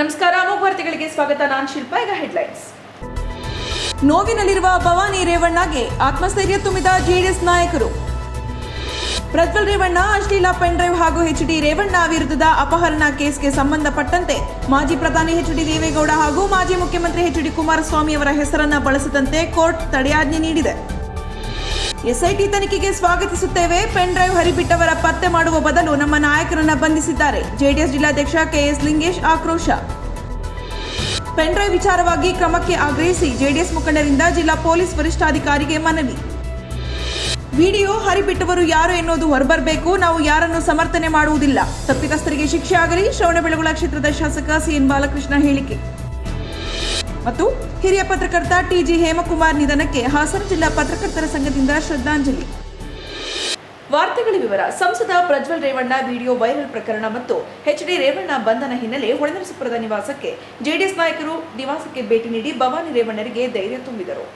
ನಮಸ್ಕಾರ ಅಮೋಘ ಸ್ವಾಗತ. ನಾನು ಶಿಲ್ಪ, ಈಗ ಹೆಡ್ಲೈನ್ಸ್ ನೋವಿನಲ್ಲಿರುವ ಭವಾನಿ ರೇವಣ್ಣಗೆ ಆತ್ಮಸ್ಥೈರ್ಯ ತುಂಬಿದ ಜೆಡಿಎಸ್ ನಾಯಕರು. ಪ್ರಜ್ವಲ್ ರೇವಣ್ಣ, ಅಶ್ಲೀಲ ಪೆನ್ ಡ್ರೈವ್ ಹಾಗೂ ಎಚ್ ಡಿ ರೇವಣ್ಣ ವಿರುದ್ಧದ ಅಪಹರಣ ಕೇಸ್ಗೆ ಸಂಬಂಧಪಟ್ಟಂತೆ ಮಾಜಿ ಪ್ರಧಾನಿ ಎಚ್ ಡಿ ದೇವೇಗೌಡ ಹಾಗೂ ಮಾಜಿ ಮುಖ್ಯಮಂತ್ರಿ ಎಚ್ ಡಿ ಕುಮಾರಸ್ವಾಮಿ ಅವರ ಹೆಸರನ್ನ ಬಳಸದಂತೆ ಕೋರ್ಟ್ ತಡೆಯಾಜ್ಞೆ ನೀಡಿದೆ. ಎಸ್ಐಟಿ ತನಿಖೆಗೆ ಸ್ವಾಗತಿಸುತ್ತೇವೆ. ಪೆನ್ ಡ್ರೈವ್ ಹರಿಬಿಟ್ಟವರ ಪತ್ತೆ ಮಾಡುವ ಬದಲು ನಮ್ಮ ನಾಯಕರನ್ನ ಬಂಧಿಸಿದ್ದಾರೆ. ಜೆಡಿಎಸ್ ಜಿಲ್ಲಾಧ್ಯಕ್ಷ ಕೆಎಸ್ ಲಿಂಗೇಶ್ ಆಕ್ರೋಶ. ಪೆನ್ ಡ್ರೈವ್ ವಿಚಾರವಾಗಿ ಕ್ರಮಕ್ಕೆ ಆಗ್ರಹಿಸಿ ಜೆಡಿಎಸ್ ಮುಖಂಡರಿಂದ ಜಿಲ್ಲಾ ಪೊಲೀಸ್ ವರಿಷ್ಠಾಧಿಕಾರಿಗೆ ಮನವಿ. ವಿಡಿಯೋ ಹರಿಬಿಟ್ಟವರು ಯಾರು ಎನ್ನುವುದು ಹೊರಬರಬೇಕು. ನಾವು ಯಾರನ್ನು ಸಮರ್ಥನೆ ಮಾಡುವುದಿಲ್ಲ. ತಪ್ಪಿತಸ್ಥರಿಗೆ ಶಿಕ್ಷೆ ಆಗಲಿ. ಶ್ರವಣಬೆಳಗೊಳ ಕ್ಷೇತ್ರದ ಶಾಸಕ ಸಿಎನ್ ಬಾಲಕೃಷ್ಣ ಹೇಳಿಕೆ. ಮತ್ತು ಹಿರಿಯ ಪತ್ರಕರ್ತ ಟಿಜಿ ಹೇಮಕುಮಾರ್ ನಿಧನಕ್ಕೆ ಹಾಸನ ಜಿಲ್ಲಾ ಪತ್ರಕರ್ತರ ಸಂಘದಿಂದ ಶ್ರದ್ಧಾಂಜಲಿ. ವಾರ್ತೆಗಳ ವಿವರ, ಸಂಸದ ಪ್ರಜ್ವಲ್ ರೇವಣ್ಣ ವಿಡಿಯೋ ವೈರಲ್ ಪ್ರಕರಣ ಮತ್ತು ಎಚ್ ಡಿ ರೇವಣ್ಣ ಬಂಧನ ಹಿನ್ನೆಲೆ ಹೊಳೆನರಸೀಪುರದ ನಿವಾಸಕ್ಕೆ ಜೆಡಿಎಸ್ ನಾಯಕರು ನಿವಾಸಕ್ಕೆ ಭೇಟಿ ನೀಡಿ ಭವಾನಿ ರೇವಣ್ಣರಿಗೆ ಧೈರ್ಯ ತುಂಬಿದರು.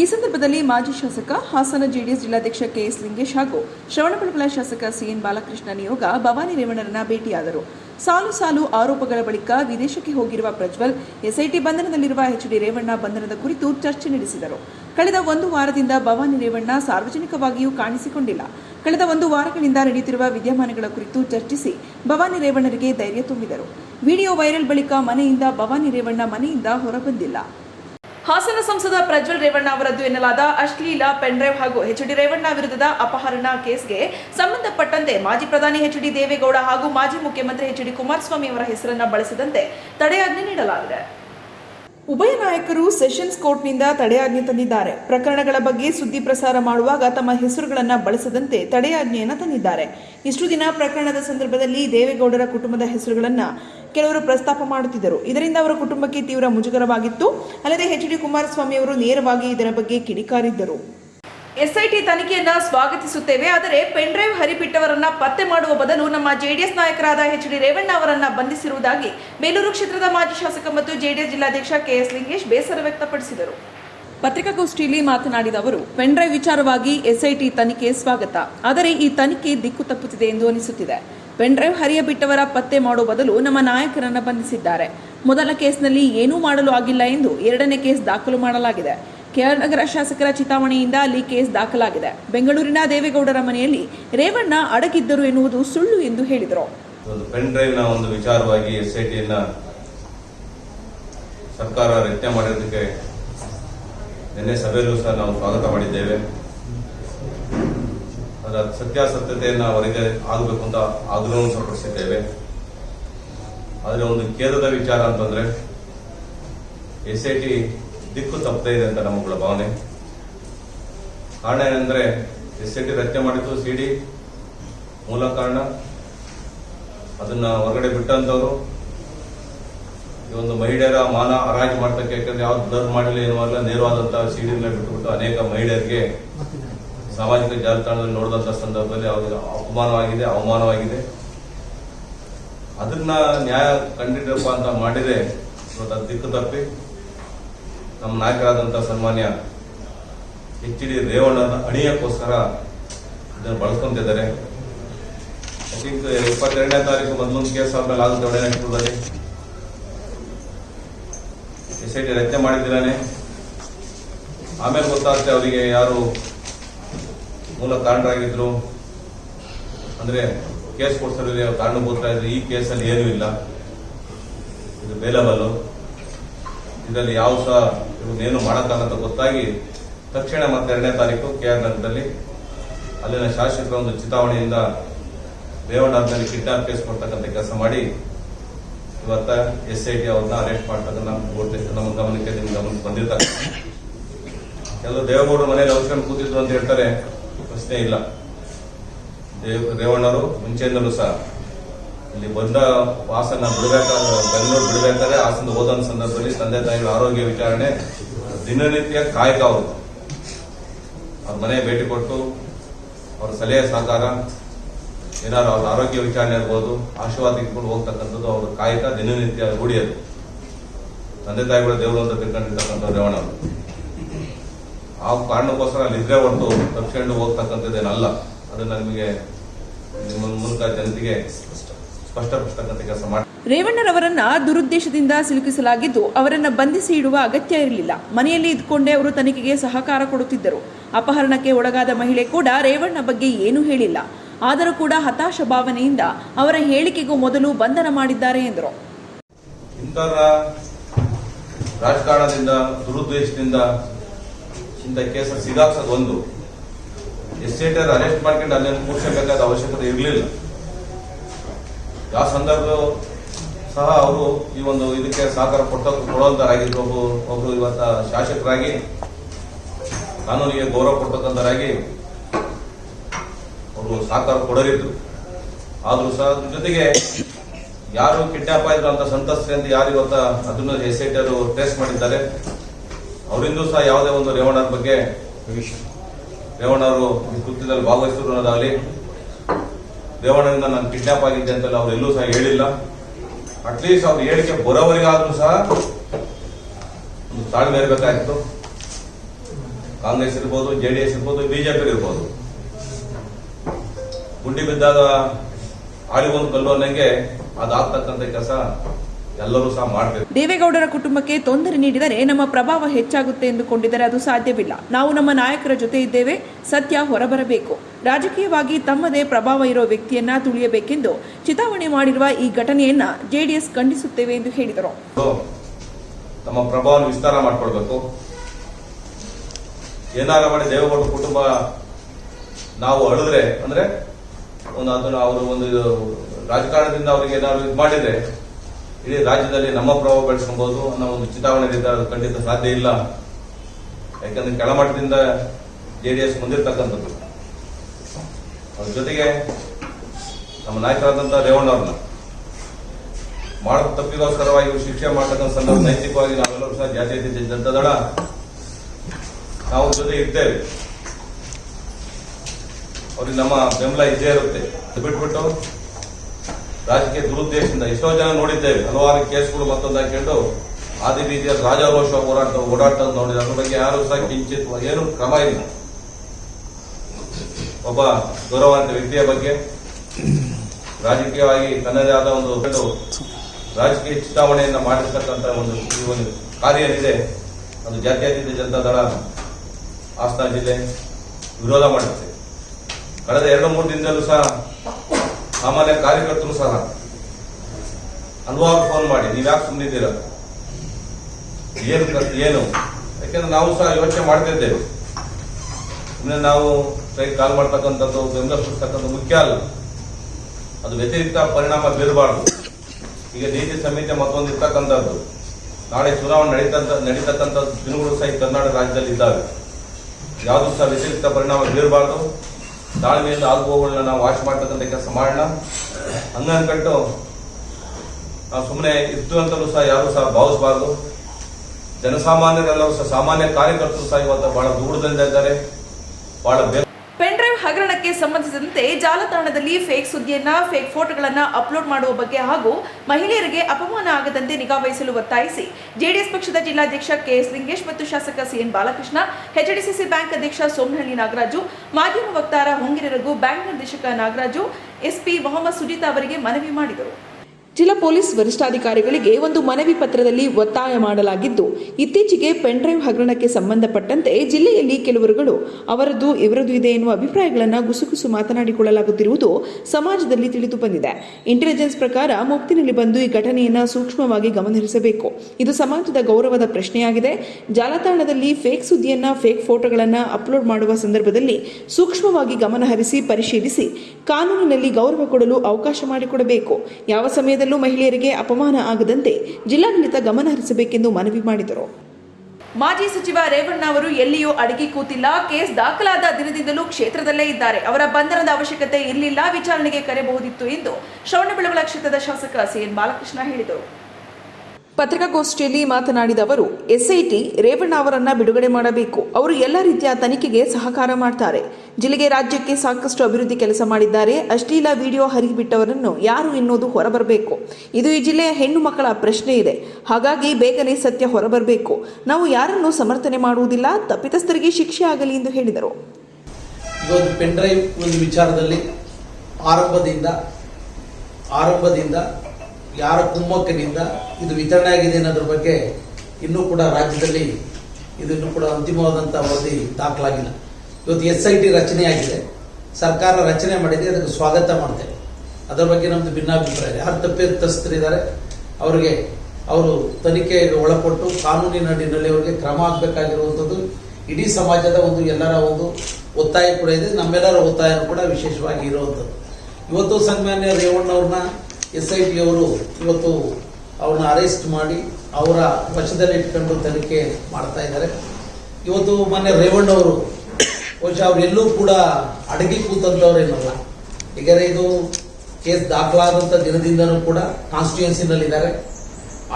ಈ ಸಂದರ್ಭದಲ್ಲಿ ಮಾಜಿ ಶಾಸಕ, ಹಾಸನ ಜೆಡಿಎಸ್ ಜಿಲ್ಲಾಧ್ಯಕ್ಷ ಕೆಎಸ್ ಲಿಂಗೇಶ್ ಹಾಗೂ ಶ್ರವಣಬೆಳಗೊಳ ಶಾಸಕ ಸಿಎನ್ ಬಾಲಕೃಷ್ಣ ನಿಯೋಗ ಭವಾನಿ ರೇವಣ್ಣರನ್ನ ಭೇಟಿಯಾದರು. ಸಾಲು ಸಾಲು ಆರೋಪಗಳ ಬಳಿಕ ವಿದೇಶಕ್ಕೆ ಹೋಗಿರುವ ಪ್ರಜ್ವಲ್, ಎಸ್ಐಟಿ ಬಂಧನದಲ್ಲಿರುವ ಎಚ್ ಡಿ ರೇವಣ್ಣ ಬಂಧನದ ಕುರಿತು ಚರ್ಚೆ ನಡೆಸಿದರು. ಕಳೆದ ಒಂದು ವಾರದಿಂದ ಭವಾನಿ ರೇವಣ್ಣ ಸಾರ್ವಜನಿಕವಾಗಿಯೂ ಕಾಣಿಸಿಕೊಂಡಿಲ್ಲ. ಕಳೆದ ಒಂದು ವಾರಗಳಿಂದ ನಡೆಯುತ್ತಿರುವ ವಿದ್ಯಮಾನಗಳ ಕುರಿತು ಚರ್ಚಿಸಿ ಭವಾನಿ ರೇವಣ್ಣರಿಗೆ ಧೈರ್ಯ ತುಂಬಿದರು. ವಿಡಿಯೋ ವೈರಲ್ ಬಳಿಕ ಮನೆಯಿಂದ ಭವಾನಿ ರೇವಣ್ಣ ಮನೆಯಿಂದ ಹೊರಬಂದಿಲ್ಲ. ಹಾಸನ ಸಂಸದ ಪ್ರಜ್ವಲ್ ರೇವಣ್ಣ ಅವರದ್ದು ಎನ್ನಲಾದ ಅಶ್ಲೀಲ ಪೆನ್ ಡ್ರೈವ್ ಹಾಗೂ ಎಚ್ ಡಿ ರೇವಣ್ಣ ವಿರುದ್ಧದ ಅಪಹರಣ ಕೇಸ್ಗೆ ಸಂಬಂಧಪಟ್ಟಂತೆ ಮಾಜಿ ಪ್ರಧಾನಿ ಎಚ್ ಡಿ ದೇವೇಗೌಡ ಹಾಗೂ ಮಾಜಿ ಮುಖ್ಯಮಂತ್ರಿ ಎಚ್ ಡಿ ಕುಮಾರಸ್ವಾಮಿ ಅವರ ಹೆಸರನ್ನ ಬಳಸದಂತೆ ತಡೆಯಾಜ್ಞೆ ನೀಡಲಾಗಿದೆ. ಉಭಯ ನಾಯಕರು ಸೆಷನ್ಸ್ ಕೋರ್ಟ್ನಿಂದ ತಡೆಯಾಜ್ಞೆ ತಂದಿದ್ದಾರೆ. ಪ್ರಕರಣಗಳ ಬಗ್ಗೆ ಸುದ್ದಿ ಪ್ರಸಾರ ಮಾಡುವಾಗ ತಮ್ಮ ಹೆಸರುಗಳನ್ನು ಬಳಸದಂತೆ ತಡೆಯಾಜ್ಞೆಯನ್ನು ತಂದಿದ್ದಾರೆ. ಇಷ್ಟು ದಿನ ಪ್ರಕರಣದ ಸಂದರ್ಭದಲ್ಲಿ ದೇವೇಗೌಡರ ಕುಟುಂಬದ ಹೆಸರುಗಳನ್ನು ಕೆಲವರು ಪ್ರಸ್ತಾಪ ಮಾಡುತ್ತಿದ್ದರು. ಇದರಿಂದ ಅವರ ಕುಟುಂಬಕ್ಕೆ ತೀವ್ರ ಮುಜುಗರವಾಗಿತ್ತು. ಅಲ್ಲದೆ ಎಚ್ ಡಿ ಕುಮಾರಸ್ವಾಮಿ ಅವರು ನೇರವಾಗಿ ಇದರ ಬಗ್ಗೆ ಕಿಡಿಕಾರಿದ್ದರು. ಎಸ್ಐಟಿ ತನಿಖೆಯನ್ನ ಸ್ವಾಗತಿಸುತ್ತೇವೆ. ಆದರೆ ಪೆನ್ಡ್ರೈವ್ ಹರಿಬಿಟ್ಟವರನ್ನ ಪತ್ತೆ ಮಾಡುವ ಬದಲು ನಮ್ಮ ಜೆಡಿಎಸ್ ನಾಯಕರಾದ ಎಚ್ ಡಿ ರೇವಣ್ಣ ಅವರನ್ನ ಬಂಧಿಸಿರುವುದಾಗಿ ಬೇಲೂರು ಕ್ಷೇತ್ರದ ಮಾಜಿ ಶಾಸಕ ಮತ್ತು ಜೆಡಿಎಸ್ ಜಿಲ್ಲಾಧ್ಯಕ್ಷ ಕೆಎಸ್ ಲಿಂಗೇಶ್ ಬೇಸರ ವ್ಯಕ್ತಪಡಿಸಿದರು. ಪತ್ರಿಕಾಗೋಷ್ಠಿಯಲ್ಲಿ ಮಾತನಾಡಿದ ಅವರು ಪೆನ್ಡ್ರೈವ್ ವಿಚಾರವಾಗಿ ಎಸ್ಐಟಿ ತನಿಖೆ ಸ್ವಾಗತ. ಆದರೆ ಈ ತನಿಖೆ ದಿಕ್ಕು ತಪ್ಪುತ್ತಿದೆ ಎಂದು ಅನಿಸುತ್ತಿದೆ. ಪೆನ್ ಡ್ರೈವ್ ಹರಿಯ ಬಿಟ್ಟವರ ಪತ್ತೆ ಮಾಡುವ ಬದಲು ನಮ್ಮ ನಾಯಕರನ್ನು ಬಂಧಿಸಿದ್ದಾರೆ. ಮೊದಲ ಕೇಸ್ನಲ್ಲಿ ಏನೂ ಮಾಡಲು ಆಗಿಲ್ಲ ಎಂದು ಎರಡನೇ ಕೇಸ್ ದಾಖಲು ಮಾಡಲಾಗಿದೆ. ಕೆಆರ್ ನಗರ ಶಾಸಕರ ಚಿತಾವಣೆಯಿಂದ ಅಲ್ಲಿ ಕೇಸ್ ದಾಖಲಾಗಿದೆ. ಬೆಂಗಳೂರಿನ ದೇವೇಗೌಡರ ಮನೆಯಲ್ಲಿ ರೇವಣ್ಣ ಅಡಗಿದ್ದರು ಎನ್ನುವುದು ಸುಳ್ಳು ಎಂದು ಹೇಳಿದರು. ವಿಚಾರವಾಗಿ ಸರ್ಕಾರ ರಚನೆ ಮಾಡಿರೋದಕ್ಕೆ ನಿನ್ನೆ ಸಭೆಯಲ್ಲೂ ಸಹ ನಾವು ಸ್ವಾಗತ ಮಾಡಿದ್ದೇವೆ. ಅದರ ಸತ್ಯಾಸತ್ಯತೆಯನ್ನ ಅವರಿಗೆ ಆಗಬೇಕು ಅಂತ ಆಗ್ರಹವನ್ನು ಸಂಪಡಿಸಿದ್ದೇವೆ ಆದರೆ ಒಂದು ಕೇಂದ್ರದ ವಿಚಾರ ಅಂತಂದ್ರೆ ಎಸ್ ಐ ಟಿ ದಿಕ್ಕು ತಪ್ಪದೇ ಇದೆ ಅಂತ ನಮ್ಮಗಳ ಭಾವನೆ ಕಾರಣ ಏನಂದ್ರೆ ಎಸ್ ಐ ಟಿ ರಚನೆ ಮಾಡಿದ್ದು ಸಿಡಿ ಮೂಲ ಕಾರಣ. ಅದನ್ನ ಹೊರಗಡೆ ಬಿಟ್ಟಂತವ್ರು, ಈ ಒಂದು ಮಹಿಳೆಯರ ಮಾನ ಹರಾಜು ಮಾಡ್ತಕ್ಕೆ ಯಾಕಂದ್ರೆ ಯಾವ್ದು ಬ್ಲರ್ ಮಾಡಲಿ ಅಲ್ಲ ನೇರವಾದಂತಹ ಸಿಡಿಗಳನ್ನ ಬಿಟ್ಟುಬಿಟ್ಟು ಅನೇಕ ಮಹಿಳೆಯರಿಗೆ ಸಾಮಾಜಿಕ ಜಾಲತಾಣದಲ್ಲಿ ನೋಡಿದಂತ ಸಂದರ್ಭದಲ್ಲಿ ಅವರಿಗೆ ಅಪಮಾನವಾಗಿದೆ, ಅವಮಾನವಾಗಿದೆ. ಅದನ್ನ ನ್ಯಾಯ ಕಂಡಿಡಪ್ಪ ಅಂತ ಮಾಡಿದೆ ಇವತ್ತು ದಿಕ್ಕು ತಪ್ಪಿ ನಮ್ಮ ನಾಯಕರಾದಂಥ ಸನ್ಮಾನ್ಯ ಎಚ್ ಡಿ ರೇವಣ್ಣನ ಅಣಿಯಕ್ಕೋಸ್ಕರ ಇದನ್ನು ಬಳಸ್ಕೊಂತಿದ್ದಾರೆ. ಐ ಥಿಂಕ್ ಇಪ್ಪತ್ತೆರಡನೇ ತಾರೀಕು ಮೊದಲೊಂದು ಕೇಸ್ ಆದ್ಮೇಲೆ ಆಗುತ್ತೆ ಒಡೆಯದಲ್ಲಿ ಎಸ್ ಐ ಟಿ ರಚನೆ ಮಾಡಿದ್ದೀರಾನೆ ಆಮೇಲೆ ಗೊತ್ತಾಗುತ್ತೆ ಅವರಿಗೆ ಯಾರು ಮೂಲ ಕಾರಣರಾಗಿದ್ರು. ಅಂದ್ರೆ ಕೇಸ್ ಕೊಡ್ಸೋರಿಗೆ ಇದ್ರು. ಈ ಕೇಸಲ್ಲಿ ಏನೂ ಇಲ್ಲ. ಇದು ಬೇಲಬಲ್ ಇದರಲ್ಲಿ ಯಾವ ಸಹ ಇವನ್ನೇನು ಮಾಡೋಕ್ಕಾಗಂತ ಗೊತ್ತಾಗಿ ತಕ್ಷಣ ಮತ್ತೆ ಎರಡನೇ ತಾರೀಕು ಕೆ ಆರ್ ನಗರದಲ್ಲಿ ಅಲ್ಲಿನ ಶಾಸಕರ ಒಂದು ಚಿತಾವಣೆಯಿಂದ ರೇವಣ್ಣನಲ್ಲಿ ಕಿಡ್ನಾಪ್ ಕೇಸ್ ಕೊಡ್ತಕ್ಕಂಥ ಕೆಲಸ ಮಾಡಿ ಇವತ್ತ ಎಸ್ ಐ ಟಿ ಅವ್ರನ್ನ ಅರೆಸ್ಟ್ ಮಾಡ್ತಕ್ಕಂಥ ನಮ್ಮ ಗಮನಕ್ಕೆ ನಿಮ್ಮ ಗಮನಕ್ಕೆ ಬಂದಿರ್ತಾರೆ. ಕೆಲವು ದೇವೇಗೌಡರು ಮನೇಲಿ ಔಷಧ ಕೂತಿದ್ರು ಅಂತ ಹೇಳ್ತಾರೆ. ಪ್ರಶ್ನೆ ಇಲ್ಲ. ರೇವಣ್ಣರು ಮುಂಚೆಯಿಂದಲೂ ಸಹ ಇಲ್ಲಿ ಬಂದ ವಾಸನ ಬಿಡಬೇಕಾದ್ರೆ ಬೆಂಗಳೂರು ಬಿಡಬೇಕಾದ್ರೆ ಹಾಸನ ಹೋದ ಸಂದರ್ಭದಲ್ಲಿ ತಂದೆ ತಾಯಿಗಳ ಆರೋಗ್ಯ ವಿಚಾರಣೆ ದಿನನಿತ್ಯ ಕಾಯಕ ಅವರು. ಅವ್ರ ಮನೆ ಭೇಟಿ ಕೊಟ್ಟು ಅವ್ರ ಸಲಹೆ ಸಹಕಾರ, ಏನಾದ್ರು ಅವ್ರ ಆರೋಗ್ಯ ವಿಚಾರಣೆ ಇರ್ಬೋದು ಆಶೀರ್ವಾದ ಇಟ್ಕೊಂಡು ಹೋಗ್ತಕ್ಕಂಥದ್ದು ಅವರ ಕಾಯಕ ದಿನನಿತ್ಯ ರೂಢಿಯದು. ತಂದೆ ತಾಯಿಗಳ ದೇವರು ಅಂತ ತಿಳ್ಕೊಂಡಿರ್ತಕ್ಕಂಥ ರೇವಣ್ಣ ಅವರು. ಆ ಕಾರಣಕ್ಕೋಸ್ಕರ ಅಲ್ಲಿ ಇದ್ರೆ ಹೊರತು ತಪ್ಪಿಸ್ಕೊಂಡು ಹೋಗ್ತಕ್ಕಂಥದ್ದೇನಲ್ಲ. ಅದನ್ನ ನಿಮಗೆ ನಿಮ್ಮ ಮೂಲಕ ಜನತೆಗೆ ಸ್ಪಷ್ಟಪಡಿಸ್ತಕ್ಕಂಥ ಕೆಲಸ ಮಾಡಿ ರೇವಣ್ಣರವರನ್ನ ದುರುದ್ದೇಶದಿಂದ ಸಿಲುಕಿಸಲಾಗಿದ್ದು ಅವರನ್ನ ಬಂಧಿಸಿ ಇಡುವ ಅಗತ್ಯ ಇರಲಿಲ್ಲ. ಮನೆಯಲ್ಲಿ ಇದ್ಕೊಂಡೇ ಅವರು ತನಿಖೆಗೆ ಸಹಕಾರ ಕೊಡುತ್ತಿದ್ದರು. ಅಪಹರಣಕ್ಕೆ ಒಳಗಾದ ಮಹಿಳೆ ಕೂಡ ರೇವಣ್ಣ ಬಗ್ಗೆ ಏನೂ ಹೇಳಿಲ್ಲ. ಆದರೂ ಕೂಡ ಹತಾಶ ಭಾವನೆಯಿಂದ ಅವರ ಹೇಳಿಕೆಗೂ ಮೊದಲು ಬಂಧನ ಮಾಡಿದ್ದಾರೆ ಎಂದರು. ರಾಜಕಾರಣದಿಂದ ದುರುದ್ದೇಶದಿಂದ ಇಂಥ ಕೇಸ ಸಿಗಾಕ್ಸೋದು ಒಂದು. ಎಸ್ಟೇಟರ್ ಅರೆಸ್ಟ್ ಮಾಡ್ಕೊಂಡು ಅಲ್ಲೇನು ಕೂರ್ಸಬೇಕಾದ ಅವಶ್ಯಕತೆ ಇರಲಿಲ್ಲ. ಯಾವ ಸಂದರ್ಭ ಸಹ ಅವರು ಈ ಒಂದು ಇದಕ್ಕೆ ಸಹಕಾರ ಕೊಡ್ತಾ ಕೊಡುವಂತರಾಗಿದ್ರು ಒಬ್ಬರು ಒಬ್ರು ಇವತ್ತ ಶಾಸಕರಾಗಿ, ಕಾನೂನಿಗೆ ಗೌರವ ಕೊಡ್ತಕ್ಕಂಥರಾಗಿ ಅವರು ಸಹಕಾರ ಕೊಡಲಿದ್ದರು ಆದ್ರೂ ಸಹ ಅದ್ರ ಜೊತೆಗೆ ಯಾರು ಕಿಡ್ನಾಪ್ ಆಯ್ತು ಅಂತ ಸಂತಸ್ತೆ ಅಂತ ಯಾರು ಇವತ್ತ ಅದನ್ನು ಐ ಟ್ರೇಸ್ ಮಾಡಿದ್ದಾರೆ. ಅವರಿಂದೂ ಸಹ ಯಾವುದೇ ಒಂದು ರೇವಣ್ಣರ ಬಗ್ಗೆ ರೇವಣ್ಣರು ಕೃತ್ಯದಲ್ಲಿ ಭಾಗವಹಿಸಿದ್ರು ಅನ್ನೋದಾಗಲಿ ರೇವಣ್ಣನಿಂದ ನಾನು ಕಿಡ್ನಾಪ್ ಆಗಿದ್ದೆ ಅಂತೆಲ್ಲ ಅವ್ರು ಎಲ್ಲೂ ಸಹ ಹೇಳಿಲ್ಲ. ಅಟ್ಲೀಸ್ಟ್ ಅವ್ರು ಹೇಳಿಕೆ ಬರೋವರಿಗಾದ್ರೂ ಸಹ ಒಂದು ತಾಳ್ಮೆ ಇರಬೇಕಾಗಿತ್ತು. ಕಾಂಗ್ರೆಸ್ ಇರ್ಬೋದು, ಜೆ ಡಿ ಎಸ್ ಇರ್ಬೋದು ಬಿಜೆಪಿ ಇರ್ಬೋದು. ಗುಂಡಿ ಬಿದ್ದಾಗ ಆಳಿಗೊಂದು ಕಲ್ಲು ಅನ್ನಂಗೆ ಅದಾಗ್ತಕ್ಕಂಥ ಕೆಲಸ ಎಲ್ಲರೂ ಸಹ ಮಾಡಬೇಕು. ದೇವೇಗೌಡರ ಕುಟುಂಬಕ್ಕೆ ತೊಂದರೆ ನೀಡಿದರೆ ನಮ್ಮ ಪ್ರಭಾವ ಹೆಚ್ಚಾಗುತ್ತೆ ಎಂದುಕೊಂಡಿದ್ದರೆ ಅದು ಸಾಧ್ಯವಿಲ್ಲ. ನಾವು ನಮ್ಮ ನಾಯಕರ ಜೊತೆ ಇದ್ದೇವೆ ಸತ್ಯ ಹೊರಬರಬೇಕು. ರಾಜಕೀಯವಾಗಿ ತಮ್ಮದೇ ಪ್ರಭಾವ ಇರೋ ವ್ಯಕ್ತಿಯನ್ನ ತುಳಿಯಬೇಕೆಂದು ಚಿತಾವಣೆ ಮಾಡಿರುವ ಈ ಘಟನೆಯನ್ನ ಜೆಡಿಎಸ್ ಖಂಡಿಸುತ್ತೇವೆ ಎಂದು ಹೇಳಿದರು. ತಮ್ಮ ಪ್ರಭಾವವನ್ನು ವಿಸ್ತಾರ ಮಾಡ್ಕೊಳ್ಬೇಕು. ಏನಾರ ಮಾಡಿ ದೇವೇಗೌಡ ಕುಟುಂಬ ನಾವು ಅಳಿದ್ರೆ ಅಂದ್ರೆ ಒಂದು ಅದನ್ನು ಅವರು ಒಂದು ರಾಜಕಾರಣದಿಂದ ಅವರಿಗೆ ಏನಾದ್ರು ಇದು ಮಾಡಿದ್ರೆ ಇಡೀ ರಾಜ್ಯದಲ್ಲಿ ನಮ್ಮ ಪ್ರಭಾವ ಬೆಳೆಸ್ಕೊಬಹುದು ಅನ್ನೋ ಒಂದು ಚಿತಾವಣೆಯಿಂದ ಅದು ಖಂಡಿತ ಸಾಧ್ಯ ಇಲ್ಲ. ಯಾಕಂದ್ರೆ ಕೆಳಮಟ್ಟದಿಂದ ಜೆ ಡಿ ಎಸ್ ಮುಂದಿರ್ತಕ್ಕಂಥದ್ದು ಅದ್ರ ಜೊತೆಗೆ ನಮ್ಮ ನಾಯಕರಾದಂಥ ರೇವಣ್ಣವ್ರನ್ನ ಮಾಡೋ ತಪ್ಪಿಗೋಸ್ಕರವಾಗಿ ಶಿಕ್ಷೆ ಮಾಡ್ತಕ್ಕಂಥ ಸಂದರ್ಭ ನೈತಿಕವಾಗಿ ನಾವೆಲ್ಲರೂ ಸಹ ಜಾತ್ಯತೀತ ನಾವು ಜೊತೆ ಇರ್ತೇವೆ. ಅವ್ರಿಗೆ ನಮ್ಮ ಬೆಂಬಲ ಇದ್ದೇ ಇರುತ್ತೆ. ಬಿಟ್ಬಿಟ್ಟು ರಾಜಕೀಯ ದುರುದ್ದೇಶದಿಂದ ಎಷ್ಟೋ ಜನ ನೋಡಿದ್ದೇವೆ. ಹಲವಾರು ಕೇಸ್ಗಳು ಮತ್ತೊಂದು ಹಾಕೊಂಡು ಆದಿ ರೀತಿಯ ರಾಜಾರೋಷ ಹೋರಾಟ, ಓಡಾಟ ನೋಡಿದ್ರೆ ಅದ್ರ ಬಗ್ಗೆ ಯಾರು ಸಹ ಕಿಂಚಿತ್ ಏನು ಕ್ರಮ ಇಲ್ಲ. ಒಬ್ಬ ಗೌರವಾನ್ವಿತ ವ್ಯಕ್ತಿಯ ಬಗ್ಗೆ ರಾಜಕೀಯವಾಗಿ ತನ್ನದೇ ಆದ ಒಂದು ಒಂದು ರಾಜಕೀಯ ಚುನಾವಣೆಯನ್ನ ಮಾಡಿರ್ತಕ್ಕಂಥ ಒಂದು ಈ ಒಂದು ಕಾರ್ಯ ಏನಿದೆ, ಅದು ಜಾತ್ಯತೀತ ಜನತಾ ದಳ ಹಾಸನ ಜಿಲ್ಲೆ ವಿರೋಧ ಮಾಡುತ್ತೆ. ಕಳೆದ ಎರಡು ಮೂರು ದಿನದಲ್ಲೂ ಸಹ ಸಾಮಾನ್ಯ ಕಾರ್ಯಕರ್ತರು ಸಹ ಹಲವಾರು ಫೋನ್ ಮಾಡಿ, ನೀವು ಯಾಕೆ ಸುಮ್ಮನಿದ್ದೀರ ಏನು ಏನು? ಯಾಕೆಂದ್ರೆ ನಾವು ಸಹ ಯೋಚನೆ ಮಾಡ್ತಿದ್ದೇವೆ ಸುಮ್ಮನೆ ನಾವು ಸೈಟ್ ಕಾಲ್ ಮಾಡ್ತಕ್ಕಂಥದ್ದು ಬೆಂಬಲ ಸೂಚಿಸ್ತಕ್ಕಂಥ ಮುಖ್ಯ ಅಲ್ಲ. ಅದು ವ್ಯತಿರಿಕ್ತ ಪರಿಣಾಮ ಬೀರಬಾರ್ದು. ಈಗ ನೀತಿ ಸಂಹಿತೆ ಮತ್ತೊಂದು ಇರ್ತಕ್ಕಂಥದ್ದು. ನಾಳೆ ಚುನಾವಣೆ ನಡೀತ ನಡೀತಕ್ಕಂಥ ದಿನಗಳು ಸಹ ಕರ್ನಾಟಕ ರಾಜ್ಯದಲ್ಲಿ ಇದ್ದಾವೆ ಯಾವುದು ಸಹ ವ್ಯತಿರಿಕ್ತ ಪರಿಣಾಮ ಬೀರಬಾರ್ದು. ತಾಳ್ಮೆಯಿಂದ ಆಗುವವುಗಳನ್ನ ನಾವು ವಾಚ್ ಮಾಡ್ತಕ್ಕಂಥ ಕೆಲಸ ಮಾಡೋಣ. ಹಂಗ ಅನ್ಕಂಡು ನಾವು ಸುಮ್ಮನೆ ಇತ್ತು ಅಂತಲೂ ಸಹ ಯಾರು ಸಹ ಭಾವಿಸಬಾರ್ದು. ಜನಸಾಮಾನ್ಯರೆಲ್ಲರೂ ಸಹ, ಸಾಮಾನ್ಯ ಕಾರ್ಯಕರ್ತರು ಸಹ ಇವತ್ತು ಬಹಳ ದೂರದಿಂದ ಇದ್ದಾರೆ ಬಹಳ ಹಗರಣಕ್ಕೆ ಸಂಬಂಧಿಸಿದಂತೆ ಜಾಲತಾಣದಲ್ಲಿ ಫೇಕ್ ಸುದ್ದಿಯನ್ನ ಫೇಕ್ ಫೋಟೋಗಳನ್ನ ಅಪ್ಲೋಡ್ ಮಾಡುವ ಬಗ್ಗೆ ಹಾಗೂ ಮಹಿಳೆಯರಿಗೆ ಅಪಮಾನ ಆಗದಂತೆ ನಿಗಾ ವಹಿಸಲು ಒತ್ತಾಯಿಸಿ. ಜೆಡಿಎಸ್ ಪಕ್ಷದ ಜಿಲ್ಲಾಧ್ಯಕ್ಷ ಕೆಎಸ್ ಲಿಂಗೇಶ್ ಮತ್ತು ಶಾಸಕ ಸಿಎನ್ ಬಾಲಕೃಷ್ಣ ಎಚ್ಡಿಸಿಸಿ ಬ್ಯಾಂಕ್ ಅಧ್ಯಕ್ಷ ಸೋಮನಹಳ್ಳಿ ನಾಗರಾಜು, ಮಾಧ್ಯಮ ವಕ್ತಾರ ಹೊಂಗಿರ ರಘು ಬ್ಯಾಂಕ್ ನಿರ್ದೇಶಕ ನಾಗರಾಜು ಎಸ್ಪಿ ಮೊಹಮ್ಮದ್ ಸುಜಿತ್ ಅವರಿಗೆ ಮನವಿ ಮಾಡಿದರು. ಜಿಲ್ಲಾ ಪೊಲೀಸ್ ವರಿಷ್ಠಾಧಿಕಾರಿಗಳಿಗೆ ಒಂದು ಮನವಿ ಪತ್ರದಲ್ಲಿ ಒತ್ತಾಯ ಮಾಡಲಾಗಿದ್ದು, ಇತ್ತೀಚೆಗೆ ಪೆನ್ಡ್ರೈವ್ ಹಗರಣಕ್ಕೆ ಸಂಬಂಧಪಟ್ಟಂತೆ ಜಿಲ್ಲೆಯಲ್ಲಿ ಕೆಲವರುಗಳು ಅವರದ್ದು ಇವರದು ಇದೆ ಎನ್ನುವ ಅಭಿಪ್ರಾಯಗಳನ್ನು ಗುಸುಗುಸು ಮಾತನಾಡಿಕೊಳ್ಳಲಾಗುತ್ತಿರುವುದು ಸಮಾಜದಲ್ಲಿ ತಿಳಿದು ಬಂದಿದೆ. ಇಂಟೆಲಿಜೆನ್ಸ್ ಪ್ರಕಾರ ಮುಕ್ತಿನಲ್ಲಿ ಬಂದು ಈ ಘಟನೆಯನ್ನು ಸೂಕ್ಷ್ಮವಾಗಿ ಗಮನಹರಿಸಬೇಕು. ಇದು ಸಮಾಜದ ಗೌರವದ ಪ್ರಶ್ನೆಯಾಗಿದೆ. ಜಾಲತಾಣದಲ್ಲಿ ಫೇಕ್ ಸುದ್ದಿಯನ್ನ, ಫೇಕ್ ಫೋಟೋಗಳನ್ನು ಅಪ್ಲೋಡ್ ಮಾಡುವ ಸಂದರ್ಭದಲ್ಲಿ ಸೂಕ್ಷ್ಮವಾಗಿ ಗಮನಹರಿಸಿ ಪರಿಶೀಲಿಸಿ, ಕಾನೂನಿನಲ್ಲಿ ಗೌರವ ಕೊಡಲು ಅವಕಾಶ ಮಾಡಿಕೊಡಬೇಕು. ಯಾವ ಸಮಯದಲ್ಲೂ ಮಹಿಳೆಯರಿಗೆ ಅಪಮಾನ ಆಗದಂತೆ ಜಿಲ್ಲಾಡಳಿತ ಗಮನ ಹರಿಸಬೇಕೆಂದು ಮನವಿ ಮಾಡಿದರು. ಮಾಜಿ ಸಚಿವ ರೇವಣ್ಣ ಅವರು ಎಲ್ಲಿಯೂ ಅಡಗಿ ಕೂತಿಲ್ಲ. ಕೇಸ್ ದಾಖಲಾದ ದಿನದಿಂದಲೂ ಕ್ಷೇತ್ರದಲ್ಲೇ ಇದ್ದಾರೆ. ಅವರ ಬಂಧನದ ಅವಶ್ಯಕತೆ ಇರಲಿಲ್ಲ. ವಿಚಾರಣೆಗೆ ಕರೆಯಬಹುದಿತ್ತು ಎಂದು ಶ್ರವಣಬೆಳಗೊಳ ಕ್ಷೇತ್ರದ ಶಾಸಕ ಸಿಎನ್ ಬಾಲಕೃಷ್ಣ ಹೇಳಿದರು. ಪತ್ರಿಕಾಗೋಷ್ಠಿಯಲ್ಲಿ ಮಾತನಾಡಿದ ಅವರು, ಎಸ್ಐಟಿ ರೇವಣ್ಣ ಅವರನ್ನ ಬಿಡುಗಡೆ ಮಾಡಬೇಕು. ಅವರು ಎಲ್ಲ ರೀತಿಯ ತನಿಖೆಗೆ ಸಹಕಾರ ಮಾಡ್ತಾರೆ. ಜಿಲ್ಲೆಗೆ ರಾಜ್ಯಕ್ಕೆ ಸಾಕಷ್ಟು ಅಭಿವೃದ್ಧಿ ಕೆಲಸ ಮಾಡಿದ್ದಾರೆ. ಅಶ್ಲೀಲ ವಿಡಿಯೋ ಹರಿಬಿಟ್ಟವರನ್ನು ಯಾರು ಎನ್ನುವುದು ಹೊರಬರಬೇಕು. ಇದು ಈ ಜಿಲ್ಲೆಯ ಹೆಣ್ಣು ಮಕ್ಕಳ ಪ್ರಶ್ನೆ ಇದೆ. ಹಾಗಾಗಿ ಬೇಗನೆ ಸತ್ಯ ಹೊರಬರಬೇಕು. ನಾವು ಯಾರನ್ನು ಸಮರ್ಥನೆ ಮಾಡುವುದಿಲ್ಲ, ತಪ್ಪಿತಸ್ಥರಿಗೆ ಶಿಕ್ಷೆ ಆಗಲಿ ಎಂದು ಹೇಳಿದರು. ಪೆನ್ ಡ್ರೈವ್ ಒಂದು ವಿಚಾರದಲ್ಲಿ ಆರಂಭದಿಂದ ಆರಂಭದಿಂದ ಯಾರ ಕುಮ್ಮಕ್ಕಿನಿಂದ ಇದು ವಿತರಣೆ ಆಗಿದೆ ಅನ್ನೋದ್ರ ಬಗ್ಗೆ ಇನ್ನೂ ಕೂಡ ರಾಜ್ಯದಲ್ಲಿ ಇದನ್ನು ಕೂಡ ಅಂತಿಮವಾದಂಥ ವರದಿ ದಾಖಲಾಗಿಲ್ಲ. ಇವತ್ತು ಎಸ್ ಐ ಟಿ ರಚನೆಯಾಗಿದೆ. ಸರ್ಕಾರ ರಚನೆ ಮಾಡಿದೆ, ಅದಕ್ಕೆ ಸ್ವಾಗತ ಮಾಡ್ತೇವೆ ಅದರ ಬಗ್ಗೆ ನಮ್ಮದು ಭಿನ್ನಾಭಿಪ್ರಾಯ ಯಾರು ತಪ್ಪಿತಸ್ಥರಿದ್ದಾರೆ ಅವರಿಗೆ ಅವರು ತನಿಖೆಗೆ ಒಳಪಟ್ಟು ಕಾನೂನಿನ ಅಡಿಯಲ್ಲಿ ಅವರಿಗೆ ಕ್ರಮ ಆಗಬೇಕಾಗಿರುವಂಥದ್ದು ಇಡೀ ಸಮಾಜದ ಒಂದು ಎಲ್ಲರ ಒಂದು ಒತ್ತಾಯ ಕೂಡ ಇದೆ. ನಮ್ಮೆಲ್ಲರ ಒತ್ತಾಯ ಕೂಡ ವಿಶೇಷವಾಗಿ ಇರುವಂಥದ್ದು ಇವತ್ತು ಸನ್ಮಾನ್ಯ ರೇವಣ್ಣವ್ರನ್ನ ಎಸ್ ಐ ಅವರು ಇವತ್ತು ಅವ್ರನ್ನ ಅರೆಸ್ಟ್ ಮಾಡಿ ಅವರ ವಶದಲ್ಲಿ ಇಟ್ಕೊಂಡು ತನಿಖೆ ಮಾಡ್ತಾ ಇದ್ದಾರೆ. ಇವತ್ತು ಮೊನ್ನೆ ರೇವಣ್ಣವರು ಬಹುಶಃ ಅವರೆಲ್ಲೂ ಕೂಡ ಅಡಗಿ ಕೂತಂಥವ್ರೇನಲ್ಲ ಏಕೆಂದರೆ ಇದು ಕೇಸ್ ದಾಖಲಾದಂಥ ದಿನದಿಂದನೂ ಕೂಡ ಕಾನ್ಸ್ಟಿಟ್ಯೂನ್ಸಿನಲ್ಲಿದ್ದಾರೆ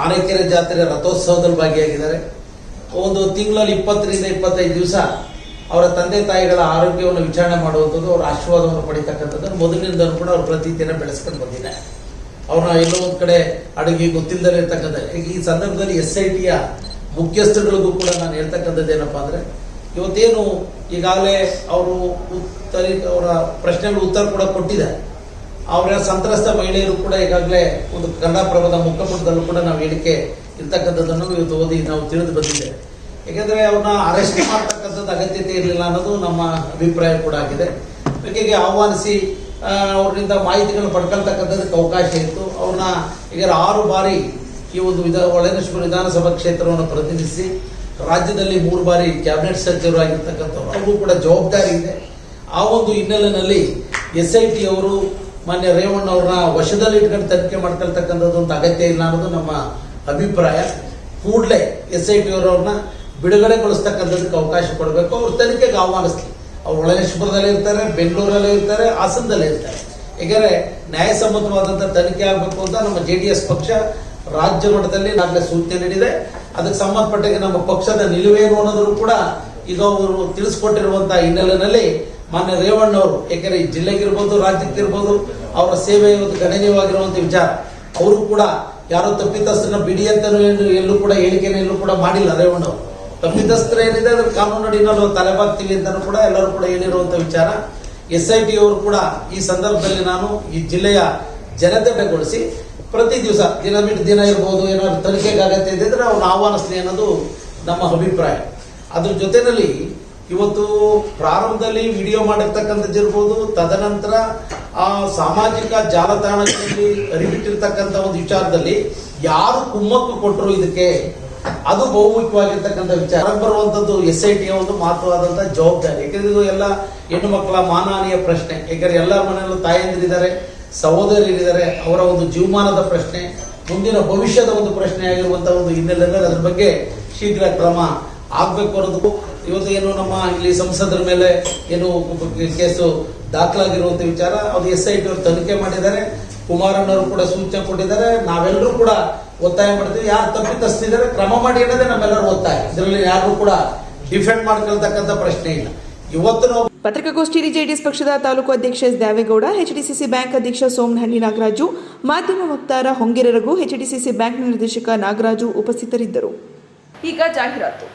ಆನೆಕೆರೆ ಜಾತ್ರೆ ರಥೋತ್ಸವದಲ್ಲಿ ಭಾಗಿಯಾಗಿದ್ದಾರೆ. ಒಂದು ತಿಂಗಳಲ್ಲಿ ಇಪ್ಪತ್ತರಿಂದ ಇಪ್ಪತ್ತೈದು ದಿವಸ ಅವರ ತಂದೆ ತಾಯಿಗಳ ಆರೋಗ್ಯವನ್ನು ವಿಚಾರಣೆ ಮಾಡುವಂಥದ್ದು, ಅವರ ಆಶೀರ್ವಾದವನ್ನು ಪಡಿತಕ್ಕಂಥದ್ದು ಮೊದಲಿನಿಂದಲೂ ಕೂಡ ಅವರು ಪ್ರತಿದಿನ ಬೆಳೆಸ್ಕೊಂಡು ಬಂದಿದ್ದಾರೆ. ಅವ್ರನ್ನ ಎಲ್ಲೋ ಒಂದು ಕಡೆ ಅಡುಗೆ ಗೊತ್ತಿಲ್ಲದೆ ಇರ್ತಕ್ಕಂಥ ಈ ಸಂದರ್ಭದಲ್ಲಿ ಎಸ್ ಐ ಟಿಯ ಮುಖ್ಯಸ್ಥರುಗಳಿಗೂ ಕೂಡ ನಾನು ಹೇಳ್ತಕ್ಕಂಥದ್ದು ಏನಪ್ಪಾ ಅಂದರೆ, ಇವತ್ತೇನು ಈಗಾಗಲೇ ಅವರು ಉತ್ತರ ಅವರ ಪ್ರಶ್ನೆಗಳು ಉತ್ತರ ಕೂಡ ಕೊಟ್ಟಿದ್ದಾರೆ. ಅವರ ಸಂತ್ರಸ್ತ ಮಹಿಳೆಯರು ಕೂಡ ಈಗಾಗಲೇ ಒಂದು ಕನ್ನಡಪ್ರಭದ ಮುಖಪುಟದಲ್ಲೂ ಕೂಡ ನಾವು ಹೇಳಿಕೆ ಇರ್ತಕ್ಕಂಥದ್ದನ್ನು ಇವತ್ತು ಓದಿ ನಾವು ತಿಳಿದು ಬಂದಿದ್ದೇವೆ ಏಕೆಂದರೆ ಅವ್ರನ್ನ ಅರೆಸ್ಟ್ ಮಾಡ್ತಕ್ಕಂಥದ್ದು ಅಗತ್ಯತೆ ಇರಲಿಲ್ಲ ಅನ್ನೋದು ನಮ್ಮ ಅಭಿಪ್ರಾಯ ಕೂಡ ಆಗಿದೆ. ಬಗೆಗೆ ಆಹ್ವಾನಿಸಿ ಅವ್ರಿಂದ ಮಾಹಿತಿಗಳನ್ನು ಪಡ್ಕೊಳ್ತಕ್ಕಂಥದ್ದಕ್ಕೆ ಅವಕಾಶ ಇತ್ತು. ಅವ್ರನ್ನ ಈಗ ಆರು ಬಾರಿ ಈ ಒಂದು ವಿಧ ಒಳನಶ್ವರ ವಿಧಾನಸಭಾ ಕ್ಷೇತ್ರವನ್ನು ಪ್ರತಿನಿಧಿಸಿ, ರಾಜ್ಯದಲ್ಲಿ ಮೂರು ಬಾರಿ ಕ್ಯಾಬಿನೆಟ್ ಸಚಿವರು ಆಗಿರ್ತಕ್ಕಂಥವ್ರು. ಅವ್ರಿಗೂ ಕೂಡ ಜವಾಬ್ದಾರಿ ಇದೆ. ಆ ಒಂದು ಹಿನ್ನೆಲೆಯಲ್ಲಿ ಎಸ್ ಐ ಟಿ ಅವರು ಮಾನ್ಯ ರೇವಣ್ಣ ಅವ್ರನ್ನ ವಶದಲ್ಲಿ ಇಟ್ಕೊಂಡು ತನಿಖೆ ಮಾಡ್ಕೊಳ್ತಕ್ಕಂಥದ್ದು ಒಂದು ಅಗತ್ಯ ಇಲ್ಲ ಅನ್ನೋದು ನಮ್ಮ ಅಭಿಪ್ರಾಯ. ಕೂಡಲೇ ಎಸ್ ಐ ಟಿ ಅವರವ್ರನ್ನ ಬಿಡುಗಡೆಗೊಳಿಸ್ತಕ್ಕಂಥದ್ದಕ್ಕೆ ಅವಕಾಶ ಕೊಡಬೇಕು. ಅವ್ರ ತನಿಖೆಗೆ ಆಹ್ವಾನಿಸ್ಲಿ. ಅವ್ರು ಇರ್ತಾರೆ, ಬೆಂಗಳೂರಲ್ಲೇ ಇರ್ತಾರೆ, ಹಾಸನದಲ್ಲೇ ಇರ್ತಾರೆ. ಏಕೆಂದ್ರೆ ನ್ಯಾಯಸಮ್ಮತವಾದಂಥ ತನಿಖೆ ಆಗಬೇಕು ಅಂತ ನಮ್ಮ ಜೆ ಡಿ ಎಸ್ ಪಕ್ಷ ರಾಜ್ಯ ಮಟ್ಟದಲ್ಲಿ ಈಗಾಗಲೇ ಸೂಚನೆ ನೀಡಿದೆ. ಅದಕ್ಕೆ ಸಂಬಂಧಪಟ್ಟಾಗೆ ನಮ್ಮ ಪಕ್ಷದ ನಿಲುವೇನು ಅನ್ನೋದ್ರು ಕೂಡ ಈಗ ಅವರು ತಿಳಿಸ್ಕೊಟ್ಟಿರುವಂತಹ ಹಿನ್ನೆಲೆಯಲ್ಲಿ ಮಾನ್ಯ ರೇವಣ್ಣ ಅವರು, ಏಕೆಂದ್ರೆ ಈ ಜಿಲ್ಲೆಗಿರ್ಬೋದು ರಾಜ್ಯಕ್ಕಿರ್ಬೋದು ಅವರ ಸೇವೆ ಇವತ್ತು ಗಣನೀಯವಾಗಿರುವಂತ ವಿಚಾರ. ಅವರು ಕೂಡ ಯಾರೋ ತಪ್ಪಿತಸ್ಥರನ್ನ ಬಿಡಿ ಅಂತಲೂ ಎಲ್ಲೂ ಕೂಡ ಹೇಳಿಕೆಯನ್ನು ಎಲ್ಲೂ ಕೂಡ ಮಾಡಿಲ್ಲ ರೇವಣ್ಣ ಅವರು. ತಪ್ಪಿತಸ್ಥರು ಏನಿದೆ ಅದ್ರ ಕಾನೂನು ಅಡಿನಲ್ಲಿ ತಲೆಬಾಗ್ತೀವಿ ಅಂತಲೂ ಕೂಡ ಎಲ್ಲರೂ ಕೂಡ ಹೇಳಿರುವಂತ ವಿಚಾರ. ಎಸ್ ಐ ಟಿ ಅವರು ಕೂಡ ಈ ಸಂದರ್ಭದಲ್ಲಿ ನಾನು ಈ ಜಿಲ್ಲೆಯ ಜನತೆಗೊಳಿಸಿ ಪ್ರತಿ ದಿವಸ ದಿನ ಬಿಟ್ಟು ದಿನ ಇರ್ಬೋದು ಏನಾದ್ರು ತನಿಖೆಗೆ ಅಗತ್ಯ ಅಂದರೆ ಅವ್ರನ್ನ ಆಹ್ವಾನಿಸ್ಲಿ ಅನ್ನೋದು ನಮ್ಮ ಅಭಿಪ್ರಾಯ. ಅದ್ರ ಜೊತೆಯಲ್ಲಿ ಇವತ್ತು ಪ್ರಾರಂಭದಲ್ಲಿ ವಿಡಿಯೋ ಮಾಡಿರ್ತಕ್ಕಂಥದ್ದು ಇರ್ಬೋದು, ತದನಂತರ ಆ ಸಾಮಾಜಿಕ ಜಾಲತಾಣಗಳಲ್ಲಿ ಅರಿವಿಟ್ಟಿರ್ತಕ್ಕಂಥ ಒಂದು ವಿಚಾರದಲ್ಲಿ ಯಾರು ಕುಮ್ಮಕ್ಕು ಕೊಟ್ಟರು ಇದಕ್ಕೆ? ಅದು ಬಹುಮುಖ್ಯವಾಗಿರ್ತಕ್ಕಂಥ ವಿಚಾರ. ಬರುವಂತದ್ದು ಎಸ್ ಐ ಟಿಯ ಒಂದು ಮಹತ್ವವಾದಂಥ ಜವಾಬ್ದಾರಿ. ಯಾಕಂದ್ರೆ ಇದು ಎಲ್ಲ ಹೆಣ್ಣು ಮಕ್ಕಳ ಮಾನಹಾನಿಯ ಪ್ರಶ್ನೆ. ಯಾಕಂದ್ರೆ ಎಲ್ಲ ಮನೆಯಲ್ಲೂ ತಾಯಂದಿರಿದ್ದಾರೆ ಸಹೋದರಿದ್ದಾರೆ ಅವರ ಒಂದು ಜೀವಮಾನದ ಪ್ರಶ್ನೆ, ಮುಂದಿನ ಭವಿಷ್ಯದ ಒಂದು ಪ್ರಶ್ನೆ ಆಗಿರುವಂಥ ಒಂದು ಹಿನ್ನೆಲೆಯಲ್ಲಿ ಅದ್ರ ಬಗ್ಗೆ ಶೀಘ್ರ ಕ್ರಮ ಆಗ್ಬೇಕು ಅನ್ನೋದು ಇವತ್ತು ಏನು ನಮ್ಮ ಇಲ್ಲಿ ಸಂಸದರ ಮೇಲೆ ಏನು ಕೇಸು ದಾಖಲಾಗಿರುವಂತಹ ವಿಚಾರ, ಅದು ಎಸ್ ಐ ಟಿ ಅವರು ತನಿಖೆ ಮಾಡಿದ್ದಾರೆ. ಕುಮಾರಣ್ಣವರು ಕೂಡ ಸೂಚನೆ ಕೊಟ್ಟಿದ್ದಾರೆ. ನಾವೆಲ್ಲರೂ ಕೂಡ ಒತ್ತಾಯ ಮಾಡ್ತೀವಿ. ಯಾರು ತಪ್ಪಿತಸ್ತಿದ್ದಾರೆ ಕ್ರಮ ಮಾಡಿ ಅನ್ನೋದೇ ನಮ್ಮೆಲ್ಲರೂ ಒತ್ತಾಯ. ಇದರಲ್ಲಿ ಯಾರು ಕೂಡ ಡಿಫೆಂಡ್ ಮಾಡ್ಕೊಳ್ತಕ್ಕಂಥ ಪ್ರಶ್ನೆ ಇಲ್ಲ. ಇವತ್ತು ನಾವು ಪತ್ರಿಕಾಗೋಷ್ಠಿಯಲ್ಲಿ ಜೆಡಿಎಸ್ ಪಕ್ಷದ ತಾಲೂಕು ಅಧ್ಯಕ್ಷ ಎಸ್ ದ್ಯಾವೇಗೌಡ ಎಚ್ಡಿಸಿಸಿ ಬ್ಯಾಂಕ್ ಅಧ್ಯಕ್ಷ ಸೋಮನಹಳ್ಳಿ ನಾಗರಾಜು ಮಾಧ್ಯಮ ವಕ್ತಾರ ಹೊಂಗೆರೆ ರಘು ಎಚ್ಡಿಸಿಸಿ ಬ್ಯಾಂಕ್ ನಿರ್ದೇಶಕ ನಾಗರಾಜು ಉಪಸ್ಥಿತರಿದ್ದರು. ಈಗ ಜಾಹೀರಾತು.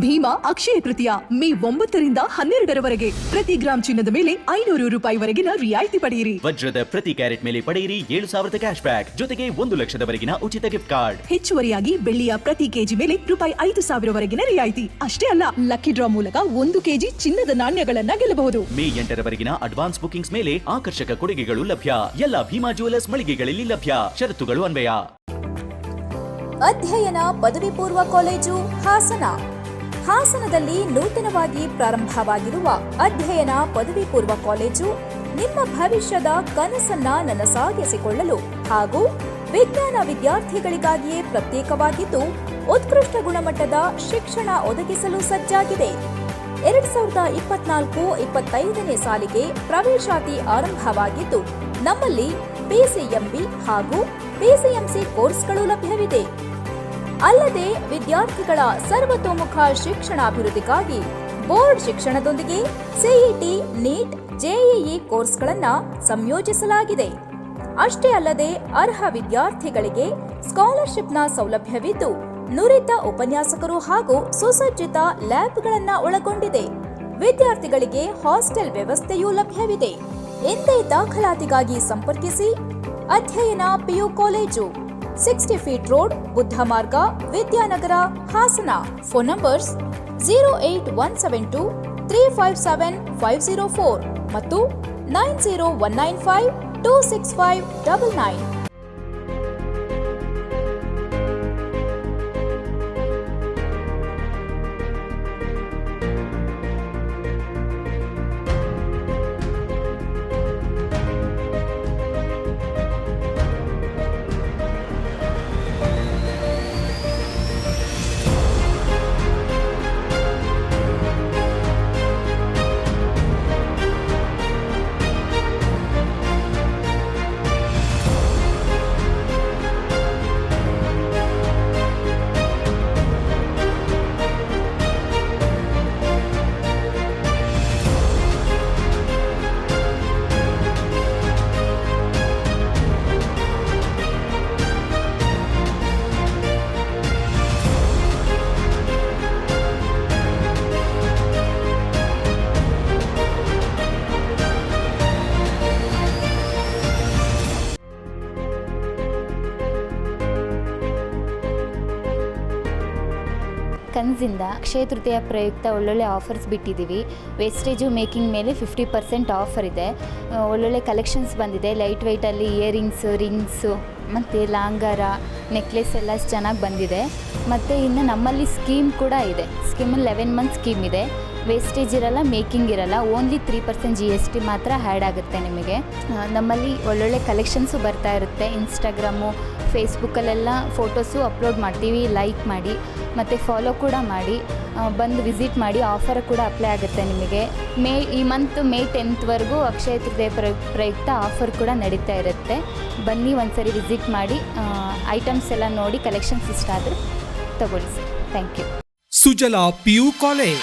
ಭೀಮಾ ಅಕ್ಷಯ ತೃತೀಯ ಮೇ ಒಂಬತ್ತರಿಂದ ಹನ್ನೆರಡರವರೆಗೆ. ಪ್ರತಿ ಗ್ರಾಮ್ ಚಿನ್ನದ ಮೇಲೆ ಐನೂರು ರೂಪಾಯಿವರೆಗಿನ ರಿಯಾಯಿತಿ ಪಡೆಯಿರಿ. ವಜ್ರದ ಪ್ರತಿ ಕ್ಯಾರೆಟ್ ಮೇಲೆ ಪಡೆಯಿರಿ ಏಳು ಸಾವಿರದ ಕ್ಯಾಶ್ ಬ್ಯಾಕ್. ಜೊತೆಗೆ ಒಂದು ಲಕ್ಷದವರೆಗಿನ ಉಚಿತ ಗಿಫ್ಟ್ ಕಾರ್ಡ್ ಹೆಚ್ಚುವರಿಯಾಗಿ ಬೆಳ್ಳಿಯ ಪ್ರತಿ ಕೆಜಿ ಮೇಲೆ ರೂಪಾಯಿ ಐದು ಸಾವಿರವರೆಗಿನ ರಿಯಾಯಿತಿ. ಅಷ್ಟೇ ಅಲ್ಲ ಲಕ್ಕಿ ಡ್ರಾ ಮೂಲಕ ಒಂದು ಕೆಜಿ ಚಿನ್ನದ ನಾಣ್ಯಗಳನ್ನ ಗೆಲ್ಲಬಹುದು. ಮೇ ಎಂಟರವರೆಗಿನ ಅಡ್ವಾನ್ಸ್ ಬುಕಿಂಗ್ಸ್ ಮೇಲೆ ಆಕರ್ಷಕ ಕೊಡುಗೆಗಳು ಲಭ್ಯ. ಎಲ್ಲ ಭೀಮಾ ಜುವೆಲರ್ಸ್ ಮಳಿಗೆಗಳಲ್ಲಿ ಲಭ್ಯ. ಷರತ್ತುಗಳು ಅನ್ವಯ. ಅಧ್ಯಯನ ಪದವಿ ಪೂರ್ವ ಕಾಲೇಜು ಹಾಸನ. ಹಾಸನದಲ್ಲಿ ನೂತನವಾಗಿ ಪ್ರಾರಂಭವಾಗಿರುವ ಅಧ್ಯಯನ ಪದವಿ ಪೂರ್ವ ಕಾಲೇಜು ನಿಮ್ಮ ಭವಿಷ್ಯದ ಕನಸನ್ನ ನನಸಾಗಿಸಿಕೊಳ್ಳಲು ಹಾಗೂ ವಿಜ್ಞಾನ ವಿದ್ಯಾರ್ಥಿಗಳಿಗಾಗಿಯೇ ಪ್ರತ್ಯೇಕವಾಗಿದ್ದು ಉತ್ಕೃಷ್ಟ ಗುಣಮಟ್ಟದ ಶಿಕ್ಷಣ ಒದಗಿಸಲು ಸಜ್ಜಾಗಿದೆ. ಎರಡ್ ಸಾವಿರದ ಇಪ್ಪತ್ನಾಲ್ಕು ಇಪ್ಪತ್ತೈದನೇ ಸಾಲಿಗೆ ಪ್ರವೇಶಾತಿ ಆರಂಭವಾಗಿದ್ದು, ನಮ್ಮಲ್ಲಿ ಪಿಸಿಎಂಬಿ ಹಾಗೂ ಪಿಸಿಎಂಸಿ ಕೋರ್ಸ್ಗಳು ಲಭ್ಯವಿದೆ. ಅಲ್ಲದೆ ವಿದ್ಯಾರ್ಥಿಗಳ ಸರ್ವತೋಮುಖ ಶಿಕ್ಷಣಾಭಿವೃದ್ಧಿಗಾಗಿ ಬೋರ್ಡ್ ಶಿಕ್ಷಣದೊಂದಿಗೆ ಸಿಇಟಿ ನೀಟ್ ಜೆಇಇ ಕೋರ್ಸ್ಗಳನ್ನು ಸಂಯೋಜಿಸಲಾಗಿದೆ. ಅಷ್ಟೇ ಅಲ್ಲದೆ ಅರ್ಹ ವಿದ್ಯಾರ್ಥಿಗಳಿಗೆ ಸ್ಕಾಲರ್ಶಿಪ್ನ ಸೌಲಭ್ಯವಿದ್ದು ನುರಿತ ಉಪನ್ಯಾಸಕರು ಹಾಗೂ ಸುಸಜ್ಜಿತ ಲ್ಯಾಬ್ಗಳನ್ನು ಒಳಗೊಂಡಿದೆ. ವಿದ್ಯಾರ್ಥಿಗಳಿಗೆ ಹಾಸ್ಟೆಲ್ ವ್ಯವಸ್ಥೆಯೂ ಲಭ್ಯವಿದೆ. ಎಂದೇ ದಾಖಲಾತಿಗಾಗಿ ಸಂಪರ್ಕಿಸಿ Adhyayana PU college. Sixty feet road, Buddha Marga, Vidyanagar, Hassan. Phone numbers zero eight one seven two three five seven five zero four ಮತ್ತು nine zero one nine five two six five double nine ಕನ್ಸಿಂದ Akshaya Tritiya ಪ್ರಯುಕ್ತ ಒಳ್ಳೊಳ್ಳೆ offers ಬಿಟ್ಟಿದ್ದೀವಿ wastage making ಮೇಲೆ fifty percent offer ಇದೆ. ಒಳ್ಳೊಳ್ಳೆ collections ಬಂದಿದೆ. Light ವೆಯ್ಟಲ್ಲಿ earrings rings ಮತ್ತು ಲಾಂಗಾರ necklace ಎಲ್ಲ ಚೆನ್ನಾಗಿ ಬಂದಿದೆ. ಮತ್ತು ಇನ್ನು ನಮ್ಮಲ್ಲಿ ಸ್ಕೀಮ್ ಕೂಡ ಇದೆ. ಸ್ಕೀಮಲ್ಲಿ ಲೆವೆನ್ ಮಂತ್ ಸ್ಕೀಮ್ ಇದೆ. ವೇಸ್ಟೇಜ್ ಇರಲ್ಲ ಮೇಕಿಂಗ್ ಇರಲ್ಲ. Only three percent G S T ಮಾತ್ರ ಆ್ಯಡ್ ಆಗುತ್ತೆ ನಿಮಗೆ. ನಮ್ಮಲ್ಲಿ ಒಳ್ಳೊಳ್ಳೆ ಕಲೆಕ್ಷನ್ಸು ಬರ್ತಾ ಇರುತ್ತೆ. ಇನ್ಸ್ಟಾಗ್ರಾಮು ಫೇಸ್ಬುಕ್ಕಲ್ಲೆಲ್ಲ ಫೋಟೋಸು ಅಪ್ಲೋಡ್ ಮಾಡ್ತೀವಿ ಲೈಕ್ ಮಾಡಿ, ಮತ್ತು ಫಾಲೋ ಕೂಡ ಮಾಡಿ ಬಂದು ವಿಸಿಟ್ ಮಾಡಿ ಆಫರ್ ಕೂಡ ಅಪ್ಲೈ ಆಗುತ್ತೆ ನಿಮಗೆ. ಮೇ ಈ ಮಂತ್ ಮೇ ಟೆಂತ್ವರೆಗೂ ಅಕ್ಷಯ ತೃತೀಯ ಪ್ರ- ಪ್ರಯುಕ್ತ ಆಫರ್ ಕೂಡ ನಡೀತಾ ಇರುತ್ತೆ. ಬನ್ನಿ ಒಂದ್ಸರಿ ವಿಸಿಟ್ ಮಾಡಿ ಐಟಮ್ಸ್ ಎಲ್ಲ ನೋಡಿ ಕಲೆಕ್ಷನ್ಸ್ ಇಷ್ಟ ಆದರೆ ತಗೊಳ್ಳಿ sir thank you Sujala PU college.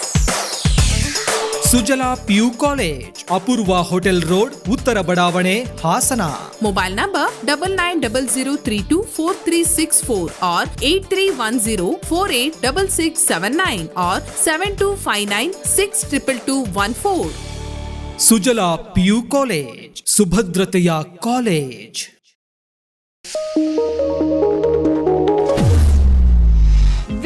Sujala PU college Apoorva hotel road ಉತ್ತರ ಬಡಾವಣೆ Hassan. Mobile number double nine double zero three two four three six four or eight three one zero four eight double six seven nine or seven two five nine six triple two one four Sujala PU college ಸುಭದ್ರತೆಯ college.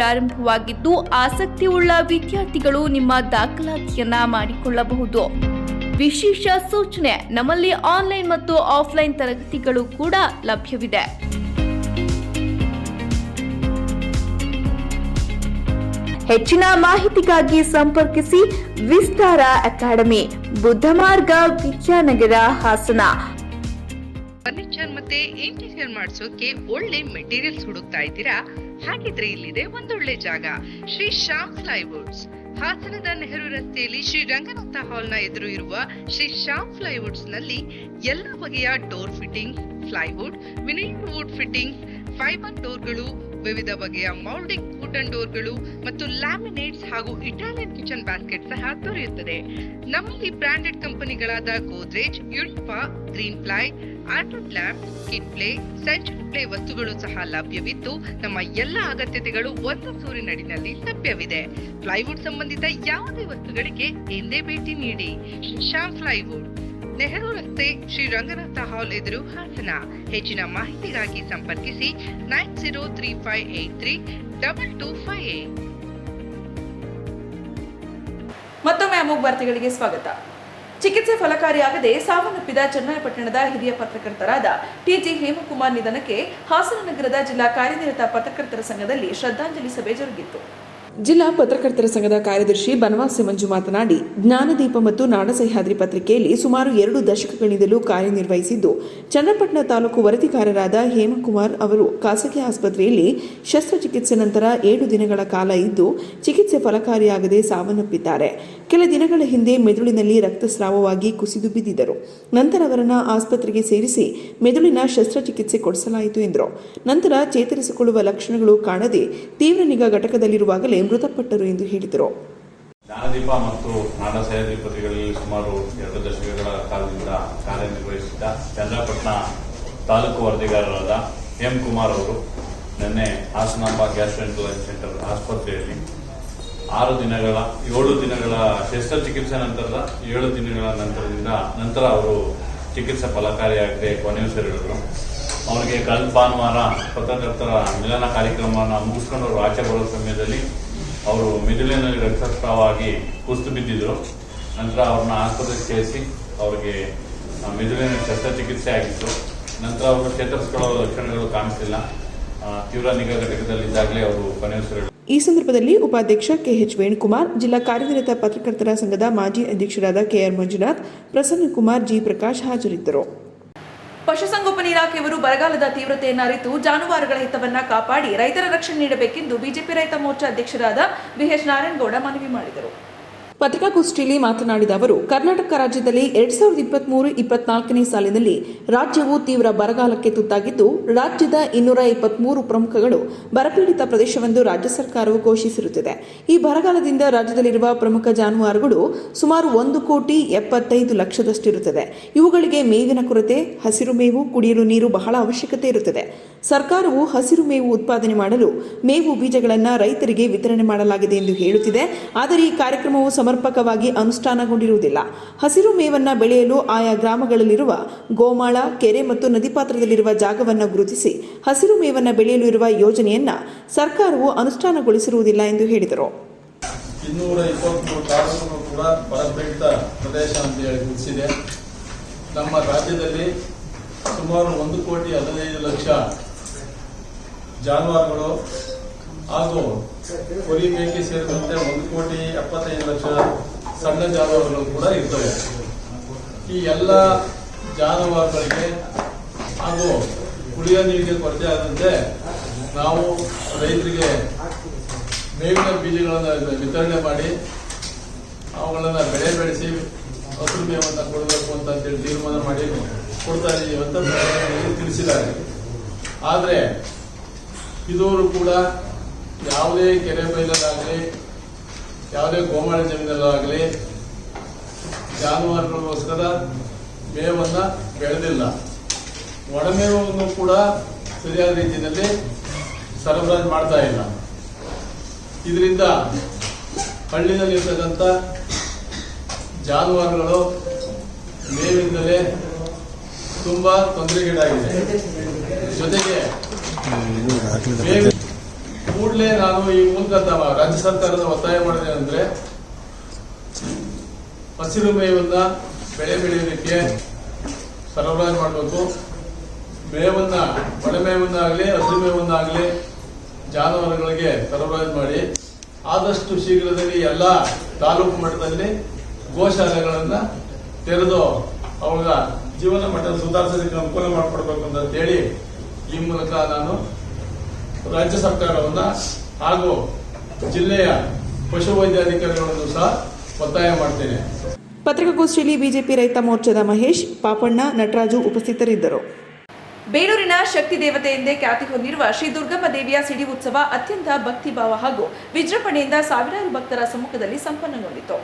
ಪ್ರಾರಂಭವಾಗಿದ್ದು ಆಸಕ್ತಿಯುಳ್ಳ ವಿದ್ಯಾರ್ಥಿಗಳು ನಿಮ್ಮ ದಾಖಲಾತಿಯನ್ನ ಮಾಡಿಕೊಳ್ಳಬಹುದು. ವಿಶೇಷ ಸೂಚನೆ ನಮ್ಮಲ್ಲಿ online ಮತ್ತು offline ತರಗತಿಗಳು ಕೂಡ ಲಭ್ಯವಿದೆ. ಹೆಚ್ಚಿನ ಮಾಹಿತಿಗಾಗಿ ಸಂಪರ್ಕಿಸಿ ವಿಸ್ತಾರ ಅಕಾಡೆಮಿ ಬುದ್ಧಮಾರ್ಗ ವಿದ್ಯಾನಗರ ಹಾಸನ. ಫರ್ನಿಚರ್ ಮತ್ತೆ ಇಂಟೀರಿಯರ್ ಮಾಡಿಸೋಕೆ ಒಳ್ಳೆ ಮೆಟೀರಿಯಲ್ಸ್ ಹುಡುಕ್ತಾ ಇದ್ದೀರಾ? ಹಾಗಿದ್ರೆ ಇಲ್ಲಿದೆ ಒಂದೊಳ್ಳೆ ಜಾಗ. ಶ್ರೀ ಶ್ಯಾಮ್ ಫ್ಲೈವುಡ್ಸ್ ಹಾಸನದ ನೆಹರು ರಸ್ತೆಯಲ್ಲಿ ಶ್ರೀ ರಂಗನಾಥ ಹಾಲ್ನ ಎದುರು ಇರುವ ಶ್ರೀ ಶ್ಯಾಮ್ ಫ್ಲೈವುಡ್ಸ್ನಲ್ಲಿ ಎಲ್ಲ ಬಗೆಯ ಡೋರ್ ಫಿಟ್ಟಿಂಗ್ ಫ್ಲೈವುಡ್ ವಿನಿಂಗ್ ವುಡ್ ಫಿಟ್ಟಿಂಗ್, ಫೈಬರ್ ಡೋರ್ಗಳು, ವಿವಿಧ ಬಗೆಯ ಮೌಲ್ಡಿಂಗ್ ಕೂಟನ್ ಡೋರ್ಗಳು ಮತ್ತು ಲ್ಯಾಮಿನೇಟ್ಸ್ ಹಾಗೂ ಇಟಾಲಿಯನ್ ಕಿಚನ್ ಬ್ಯಾಸ್ಕೆಟ್ ಸಹ ದೊರೆಯುತ್ತದೆ. ನಮ್ಮಲ್ಲಿ ಬ್ರಾಂಡೆಡ್ ಕಂಪನಿಗಳಾದ ಗೋದ್ರೇಜ್ ಯುಲ್ಫಾ ಗ್ರೀನ್ ಫ್ಲೈ ಆರ್ಟನ್ ಲ್ಯಾಂಪ್ ಕಿಟ್ ಪ್ಲೇ ಸೆಂಚುರಿ ಪ್ಲೇ ವಸ್ತುಗಳು ಸಹ ಲಭ್ಯವಿದ್ದು ನಮ್ಮ ಎಲ್ಲ ಅಗತ್ಯತೆಗಳು ಒಂದು ಸೂರಿನಡಿನಲ್ಲಿ ಲಭ್ಯವಿದೆ. ಪ್ಲೈವುಡ್ ಸಂಬಂಧಿತ ಯಾವುದೇ ವಸ್ತುಗಳಿಗೆ ಎಂದೇ ಭೇಟಿ ನೀಡಿ. ಶ್ಯಾಮ್ ಪ್ಲೈವುಡ್. ನೆಹರು ರಸ್ತೆ ಶ್ರೀ ರಂಗನಾಥ ಹಾಲ್ ಎದುರು ಹಾಸನ. ಹೆಚ್ಚಿನ ಮಾಹಿತಿಗಾಗಿ ಸಂಪರ್ಕಿಸಿ nine zero three five eight three double two five eight. ಮತ್ತೊಮ್ಮೆ ಅಮೋಘ್ ವಾರ್ತೆಗಳಿಗೆ ಸ್ವಾಗತ. ಚಿಕಿತ್ಸೆ ಫಲಕಾರಿಯಾಗದೆ ಸಾವನ್ನಪ್ಪಿದ ಚೆನ್ನೈಪಟ್ಟಣದ ಹಿರಿಯ ಪತ್ರಕರ್ತರಾದ ಟಿಜಿ ಹೇಮಕುಮಾರ್ ನಿಧನಕ್ಕೆ ಹಾಸನ ನಗರದ ಜಿಲ್ಲಾ ಕಾರ್ಯನಿರತ ಪತ್ರಕರ್ತರ ಸಂಘದಲ್ಲಿ ಶ್ರದ್ಧಾಂಜಲಿ ಸಭೆ ಜರುಗಿತು. ಜಿಲ್ಲಾ ಪತ್ರಕರ್ತರ ಸಂಘದ ಕಾರ್ಯದರ್ಶಿ ಬನವಾಸಿ ಮಂಜು ಮಾತನಾಡಿ, ಜ್ಞಾನದೀಪ ಮತ್ತು ನಾಡಸಹ್ಯಾದ್ರಿ ಪತ್ರಿಕೆಯಲ್ಲಿ ಸುಮಾರು ಎರಡು ದಶಕಗಳಿಂದಲೂ ಕಾರ್ಯನಿರ್ವಹಿಸಿದ್ದು, ಚನ್ನಪಟ್ಟಣ ತಾಲೂಕು ವರದಿಗಾರರಾದ ಹೇಮಕುಮಾರ್ ಅವರು ಖಾಸಗಿ ಆಸ್ಪತ್ರೆಯಲ್ಲಿ ಶಸ್ತ್ರಚಿಕಿತ್ಸೆ ನಂತರ ಏಳು ದಿನಗಳ ಕಾಲ ಇದ್ದು, ಚಿಕಿತ್ಸೆ ಫಲಕಾರಿಯಾಗದೆ ಸಾವನ್ನಪ್ಪಿದ್ದಾರೆ. ಕೆಲ ದಿನಗಳ ಹಿಂದೆ ಮೆದುಳಿನಲ್ಲಿ ರಕ್ತಸ್ರಾವವಾಗಿ ಕುಸಿದು ಬಿದ್ದಿದ್ದರು. ನಂತರ ಅವರನ್ನು ಆಸ್ಪತ್ರೆಗೆ ಸೇರಿಸಿ ಮೆದುಳಿನ ಶಸ್ತ್ರಚಿಕಿತ್ಸೆ ಕೊಡಿಸಲಾಯಿತು ಎಂದರು. ನಂತರ ಚೇತರಿಸಿಕೊಳ್ಳುವ ಲಕ್ಷಣಗಳು ಕಾಣದೆ ತೀವ್ರ ನಿಗಾ ಘಟಕದಲ್ಲಿರುವಾಗಲೇ ಮೃತಪಟ್ಟರು ಎಂದು ಹೇಳಿದರು. ಜ್ಞಾನದೀಪ ಮತ್ತು ನಾಡ ಸಹ್ಯಾದ್ರಿ ಸುಮಾರು ಎರಡು ದಶಕಗಳ ಕಾಲದಿಂದ ಕಾರ್ಯನಿರ್ವಹಿಸಿದ್ದ ಚಂದ್ರಪಟ್ಟಣ ತಾಲೂಕು ವರದಿಗಾರರಾದ ಎಂ ಕುಮಾರ್ ಅವರು ನಿನ್ನೆ ಹಾಸನಾಂಬ ಗ್ಯಾಸ್ಟ್ರೆಂಟಲೈನ್ ಸೆಂಟರ್ ಆಸ್ಪತ್ರೆಯಲ್ಲಿ ಆರು ದಿನಗಳ, ಏಳು ದಿನಗಳ ಶಸ್ತ್ರಚಿಕಿತ್ಸೆ ನಂತರದ, ಏಳು ದಿನಗಳ ನಂತರದಿಂದ ನಂತರ ಅವರು ಚಿಕಿತ್ಸೆ ಫಲಕಾರಿಯಾಗದೆ ಕೊನೆಯುಸಿರೆಳೆದರು ಅವರಿಗೆ ಕಳೆದ ಭಾನುವಾರ ಪತ್ರಕರ್ತರ ಮಿಲನ ಕಾರ್ಯಕ್ರಮವನ್ನು ಮುಗಿಸ್ಕೊಂಡು ಅವರು ಆಚೆ ಬರೋ ಸಮಯದಲ್ಲಿ ಅವರು ಮಿದುಳಿನಲ್ಲಿ ರಕ್ತಸ್ರಾವವಾಗಿ ಕುಸಿದು ಬಿದ್ದಿದ್ರು. ನಂತರ ಅವ್ರನ್ನ ಆಸ್ಪತ್ರೆಗೆ ಸೇರಿಸಿ ಅವರಿಗೆ ಮಿದುಳಿನ ಶಸ್ತ್ರಚಿಕಿತ್ಸೆ ಆಗಿತ್ತು. ನಂತರ ಅವರು ಚೇತರಿಸಿಕೊಳ್ಳುವ ಲಕ್ಷಣಗಳು ಕಾಣಿಸಿಲ್ಲ ತೀವ್ರ ನಿಗಾ ಘಟಕದಲ್ಲಿದ್ದಾಗಲೇ ಅವರು ಕೊನೆಯುಸಿರು ಈ ಸಂದರ್ಭದಲ್ಲಿ ಉಪಾಧ್ಯಕ್ಷ ಕೆಎಚ್ ವೇಣುಕುಮಾರ್, ಜಿಲ್ಲಾ ಕಾರ್ಯನಿರತ ಪತ್ರಕರ್ತರ ಸಂಘದ ಮಾಜಿ ಅಧ್ಯಕ್ಷರಾದ ಕೆಆರ್ ಮಂಜುನಾಥ್, ಪ್ರಸನ್ನಕುಮಾರ್ ಜಿ ಪ್ರಕಾಶ್ ಹಾಜರಿದ್ದರು. ಪಶುಸಂಗೋಪನಾ ಇಲಾಖೆಯವರು ಬರಗಾಲದ ತೀವ್ರತೆಯನ್ನು ಅರಿತು ಜಾನುವಾರುಗಳ ಹಿತವನ್ನ ಕಾಪಾಡಿ ರೈತರ ರಕ್ಷಣೆ ನೀಡಬೇಕೆಂದು ಬಿಜೆಪಿ ರೈತ ಮೋರ್ಚಾ ಅಧ್ಯಕ್ಷರಾದ ಬಿಎಚ್ ನಾರಾಯಣಗೌಡ ಮನವಿ ಮಾಡಿದರು. ಪತ್ರಿಕಾಗೋಷ್ಠಿಯಲ್ಲಿ ಮಾತನಾಡಿದ ಅವರು, ಕರ್ನಾಟಕ ರಾಜ್ಯದಲ್ಲಿ ಎರಡ್ ಸಾವಿರದ ಇಪ್ಪತ್ಮೂರು ಇಪ್ಪತ್ನಾಲ್ಕನೇ ಸಾಲಿನಲ್ಲಿ ರಾಜ್ಯವು ತೀವ್ರ ಬರಗಾಲಕ್ಕೆ ತುತ್ತಾಗಿದ್ದು, ರಾಜ್ಯದ ಇನ್ನೂರ ಇಪ್ಪತ್ಮೂರು ಪ್ರಮುಖಗಳು ಬರಪೀಡಿತ ಪ್ರದೇಶವೆಂದು ರಾಜ್ಯ ಸರ್ಕಾರವು ಘೋಷಿಸಿರುತ್ತದೆ. ಈ ಬರಗಾಲದಿಂದ ರಾಜ್ಯದಲ್ಲಿರುವ ಪ್ರಮುಖ ಜಾನುವಾರುಗಳು ಸುಮಾರು ಒಂದು ಕೋಟಿ ಎಪ್ಪತ್ತೈದು ಲಕ್ಷದಷ್ಟಿರುತ್ತದೆ. ಇವುಗಳಿಗೆ ಮೇವಿನ ಕೊರತೆ, ಹಸಿರು ಮೇವು, ಕುಡಿಯಲು ನೀರು ಬಹಳ ಅವಶ್ಯಕತೆ ಇರುತ್ತದೆ. ಸರ್ಕಾರವು ಹಸಿರು ಮೇವು ಉತ್ಪಾದನೆ ಮಾಡಲು ಮೇವು ಬೀಜಗಳನ್ನು ರೈತರಿಗೆ ವಿತರಣೆ ಮಾಡಲಾಗಿದೆ ಎಂದು ಹೇಳುತ್ತಿದೆ. ಆದರೆ ಈ ಕಾರ್ಯಕ್ರಮವು ಸಮರ್ಪಕವಾಗಿ ಅನುಷ್ಠಾನಗೊಂಡಿರುವುದಿಲ್ಲ. ಹಸಿರು ಮೇವನ್ನು ಬೆಳೆಯಲು ಆಯಾ ಗ್ರಾಮಗಳಲ್ಲಿರುವ ಗೋಮಾಳ, ಕೆರೆ ಮತ್ತು ನದಿ ಪಾತ್ರದಲ್ಲಿರುವ ಜಾಗವನ್ನು ಗುರುತಿಸಿ ಹಸಿರು ಮೇವನ್ನು ಬೆಳೆಯಲು ಇರುವ ಯೋಜನೆಯನ್ನು ಸರ್ಕಾರವು ಅನುಷ್ಠಾನಗೊಳಿಸಿರುವುದಿಲ್ಲ ಎಂದು ಹೇಳಿದರು. ಇನ್ನೂರ ಕೂಡ ಬರಪೀಡಿತ ಪ್ರದೇಶ ಅಂತ ಹೇಳಿ ಗುರುತಿಸಿದೆ. ನಮ್ಮ ರಾಜ್ಯದಲ್ಲಿ ಸುಮಾರು ಒಂದು ಕೋಟಿ ಹದಿನೈದು ಲಕ್ಷ ಜಾನುವಾರುಗಳು ಹಾಗೂ ಕುರಿ ಮೇಕೆ ಸೇರಿದಂತೆ ಒಂದು ಕೋಟಿ ಎಪ್ಪತ್ತೈದು ಲಕ್ಷ ಸಣ್ಣ ಜಾನುವಾರುಗಳು ಕೂಡ ಇರ್ತವೆ. ಈ ಎಲ್ಲ ಜಾನುವಾರುಗಳಿಗೆ ಹಾಗೂ ಕುಡಿಯ ನೀರಿಗೆ ಕೊರತೆ ಆದಂತೆ ನಾವು ರೈತರಿಗೆ ಮೇವಿನ ಬೀಜಗಳನ್ನು ವಿತರಣೆ ಮಾಡಿ ಅವುಗಳನ್ನು ಬೆಳೆ ಬೆಳೆಸಿ ಹಸಿರು ಮೇವನ್ನು ಕೊಡಬೇಕು ಅಂತ ಹೇಳಿ ತೀರ್ಮಾನ ಮಾಡಿ ಕೊಡ್ತಾ ಇದ್ದೀವಿ ಅಂತ ತಿಳಿಸಿದ್ದಾರೆ. ಆದರೆ ಇದುವರು ಕೂಡ ಯಾವುದೇ ಕೆರೆ ಬೈಲಲ್ಲಾಗಲಿ ಯಾವುದೇ ಗೋಮಾಳ ಜಮೀನಲ್ಲಾಗಲಿ ಜಾನುವಾರುಗಳಿಗೋಸ್ಕರ ಮೇವನ್ನ ಬೆಳೆದಿಲ್ಲ. ಒಣಮೇವನ್ನು ಕೂಡ ಸರಿಯಾದ ರೀತಿಯಲ್ಲಿ ಸರಬರಾಜು ಮಾಡ್ತಾ ಇಲ್ಲ. ಇದರಿಂದ ಹಳ್ಳಿನಲ್ಲಿರ್ತಕ್ಕಂಥ ಜಾನುವಾರುಗಳು ಮೇವಿಂದಲೇ ತುಂಬಾ ತೊಂದರೆಗೀಡಾಗಿದೆ. ಜೊತೆಗೆ ಕೂಡಲೇ ನಾನು ಈ ಮೂಲಕ ರಾಜ್ಯ ಸರ್ಕಾರದ ಒತ್ತಾಯ ಮಾಡಿದೆ ಅಂದ್ರೆ ಹಸಿರು ಮೇವನ್ನ ಬೆಳೆ ಬೆಳೆಯೋದಕ್ಕೆ ಸರಬರಾಜು ಮಾಡಬೇಕು. ಮೇವನ್ನ, ಒಣ ಮೇವನ್ನಾಗಲಿ, ಹಸಿರು ಮೇವನ್ನಾಗಲಿ ಜಾನುವಾರುಗಳಿಗೆ ಸರಬರಾಜು ಮಾಡಿ ಆದಷ್ಟು ಶೀಘ್ರದಲ್ಲಿ ಎಲ್ಲ ತಾಲೂಕು ಮಟ್ಟದಲ್ಲಿ ಗೋಶಾಲೆಗಳನ್ನ ತೆರೆದು ಅವಾಗ ಜೀವನ ಮಟ್ಟ ಸುಧಾರಿಸೋದಕ್ಕೆ ಅನುಕೂಲ ಮಾಡಿಕೊಡ್ಬೇಕು ಅಂತ ಹೇಳಿ ಈ ಮೂಲಕ ನಾನು ರಾಜ್ಯ ಸರ್ಕಾರವನ್ನ ಹಾಗೂ ಜಿಲ್ಲೆಯ ಪಶುವೈದ್ಯಾಧಿಕಾರಿಗಳನ್ನು ಸಹ ಒತ್ತಾಯ ಮಾಡ್ತೇನೆ. ಪತ್ರಿಕಾಗೋಷ್ಠಿಯಲ್ಲಿ ಬಿಜೆಪಿ ರೈತ ಮೋರ್ಚಾದ ಮಹೇಶ್ ಪಾಪಣ್ಣ ನಟರಾಜು ಉಪಸ್ಥಿತರಿದ್ದರು. ಬೇಲೂರಿನ ಶಕ್ತಿ ದೇವತೆ ಎಂದೇ ಖ್ಯಾತಿ ಹೊಂದಿರುವ ಶ್ರೀ ದುರ್ಗಮ್ಮ ದೇವಿಯ ಸಿಡಿ ಉತ್ಸವ ಅತ್ಯಂತ ಭಕ್ತಿಭಾವ ಹಾಗೂ ವಿಜೃಂಭಣೆಯಿಂದ ಸಾವಿರಾರು ಭಕ್ತರ ಸಮ್ಮುಖದಲ್ಲಿ ಸಂಪನ್ನಗೊಂಡಿತು.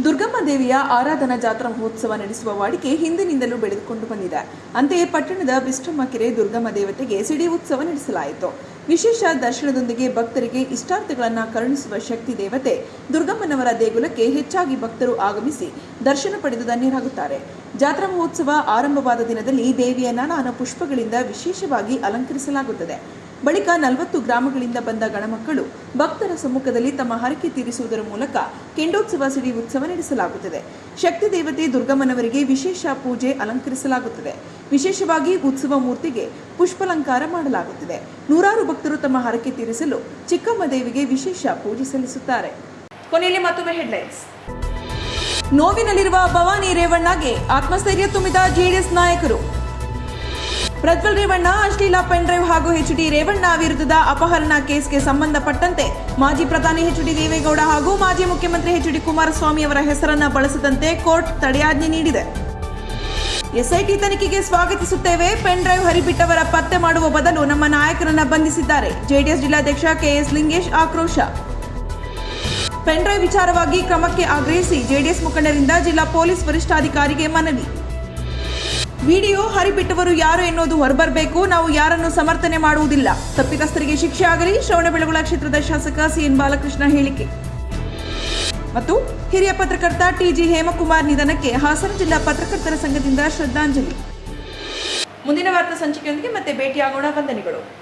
ದುರ್ಗಮ್ಮ ದೇವಿಯ ಆರಾಧನಾ ಜಾತ್ರಾ ಮಹೋತ್ಸವ ನಡೆಸುವ ವಾಡಿಕೆ ಹಿಂದಿನಿಂದಲೂ ಬೆಳೆದುಕೊಂಡು ಬಂದಿದೆ. ಅಂತೆಯೇ ಪಟ್ಟಣದ ಬಿಸ್ಟಮ್ಮ ಕೆರೆ ದುರ್ಗಮ್ಮ ದೇವತೆಗೆ ಸಿಡಿ ಉತ್ಸವ ನಡೆಸಲಾಯಿತು. ವಿಶೇಷ ದರ್ಶನದೊಂದಿಗೆ ಭಕ್ತರಿಗೆ ಇಷ್ಟಾರ್ಥಗಳನ್ನು ಕರುಣಿಸುವ ಶಕ್ತಿ ದೇವತೆ ದುರ್ಗಮ್ಮನವರ ದೇಗುಲಕ್ಕೆ ಹೆಚ್ಚಾಗಿ ಭಕ್ತರು ಆಗಮಿಸಿ ದರ್ಶನ ಪಡೆದು ಧನ್ಯರಾಗುತ್ತಾರೆ. ಜಾತ್ರಾ ಮಹೋತ್ಸವ ಆರಂಭವಾದ ದಿನದಲ್ಲಿ ದೇವಿಯ ನಾನಾ ಪುಷ್ಪಗಳಿಂದ ವಿಶೇಷವಾಗಿ ಅಲಂಕರಿಸಲಾಗುತ್ತದೆ. ಬಳಿಕ ನಲವತ್ತು ಗ್ರಾಮಗಳಿಂದ ಬಂದ ಗಣಮಕ್ಕಳು ಭಕ್ತರ ಸಮ್ಮುಖದಲ್ಲಿ ತಮ್ಮ ಹರಕೆ ತೀರಿಸುವುದರ ಮೂಲಕ ಕೆಂಡೋತ್ಸವ ಸಿಡಿ ಉತ್ಸವ ನಡೆಸಲಾಗುತ್ತದೆ. ಶಕ್ತಿ ದೇವತೆ ದುರ್ಗಮ್ಮನವರಿಗೆ ವಿಶೇಷ ಪೂಜೆ ಅಲಂಕರಿಸಲಾಗುತ್ತದೆ. ವಿಶೇಷವಾಗಿ ಉತ್ಸವ ಮೂರ್ತಿಗೆ ಪುಷ್ಪಲಂಕಾರ ಮಾಡಲಾಗುತ್ತದೆ. ನೂರಾರು ಭಕ್ತರು ತಮ್ಮ ಹರಕೆ ತೀರಿಸಲು ಚಿಕ್ಕಮ್ಮ ದೇವಿಗೆ ವಿಶೇಷ ಪೂಜೆ ಸಲ್ಲಿಸುತ್ತಾರೆ. ಕೊನೆಯಲ್ಲಿ ಮತ್ತೊಮ್ಮೆ ಹೆಡ್ಲೈನ್ಸ್. ನೋವಿನಲ್ಲಿರುವ ಭವಾನಿ ರೇವಣ್ಣಗೆ ಆತ್ಮಸ್ಥೈರ್ಯ ತುಂಬಿದ ಜೆಡಿಎಸ್ ನಾಯಕರು. ಪ್ರಜ್ವಲ್ ರೇವಣ್ಣ, ಅಶ್ಲೀಲ ಪೆನ್ ಡ್ರೈವ್ ಹಾಗೂ ಎಚ್ ಡಿ ರೇವಣ್ಣ ವಿರುದ್ಧದ ಅಪಹರಣ ಕೇಸ್ಗೆ ಸಂಬಂಧಪಟ್ಟಂತೆ ಮಾಜಿ ಪ್ರಧಾನಿ ಎಚ್ ಡಿ ದೇವೇಗೌಡ ಹಾಗೂ ಮಾಜಿ ಮುಖ್ಯಮಂತ್ರಿ ಎಚ್ ಡಿ ಕುಮಾರಸ್ವಾಮಿ ಅವರ ಹೆಸರನ್ನ ಬಳಸದಂತೆ ಕೋರ್ಟ್ ತಡೆಯಾಜ್ಞೆ ನೀಡಿದೆ. ಎಸ್ಐಟಿ ತನಿಖೆಗೆ ಸ್ವಾಗತಿಸುತ್ತೇವೆ. ಪೆನ್ ಡ್ರೈವ್ ಹರಿಬಿಟ್ಟವರ ಪತ್ತೆ ಮಾಡುವ ಬದಲು ನಮ್ಮ ನಾಯಕರನ್ನ ಬಂಧಿಸಿದ್ದಾರೆ. ಜೆಡಿಎಸ್ ಜಿಲ್ಲಾಧ್ಯಕ್ಷ ಕೆಎಸ್ ಲಿಂಗೇಶ್ ಆಕ್ರೋಶ. ಪೆನ್ ಡ್ರೈವ್ ವಿಚಾರವಾಗಿ ಕ್ರಮಕ್ಕೆ ಆಗ್ರಹಿಸಿ ಜೆಡಿಎಸ್ ಮುಖಂಡರಿಂದ ಜಿಲ್ಲಾ ಪೊಲೀಸ್ ವರಿಷ್ಠಾಧಿಕಾರಿಗೆ ಮನವಿ. ವಿಡಿಯೋ ಹರಿಬಿಟ್ಟವರು ಯಾರು ಎನ್ನುವುದು ಹೊರಬರಬೇಕು. ನಾವು ಯಾರನ್ನು ಸಮರ್ಥನೆ ಮಾಡುವುದಿಲ್ಲ. ತಪ್ಪಿತಸ್ಥರಿಗೆ ಶಿಕ್ಷೆ ಆಗಲಿ. ಶ್ರವಣಬೆಳಗೊಳ ಕ್ಷೇತ್ರದ ಶಾಸಕ ಸಿಎನ್ ಬಾಲಕೃಷ್ಣ ಹೇಳಿಕೆ. ಮತ್ತು ಹಿರಿಯ ಪತ್ರಕರ್ತ ಟಿಜಿ ಹೇಮಕುಮಾರ್ ನಿಧನಕ್ಕೆ ಹಾಸನ ಜಿಲ್ಲಾ ಪತ್ರಕರ್ತರ ಸಂಘದಿಂದ ಶ್ರದ್ಧಾಂಜಲಿ. ಮುಂದಿನ ವಾರ್ತಾ ಸಂಚಿಕೆಯೊಂದಿಗೆ ಮತ್ತೆ ಭೇಟಿಯಾಗೋಣ. ವಂದನೆಗಳು.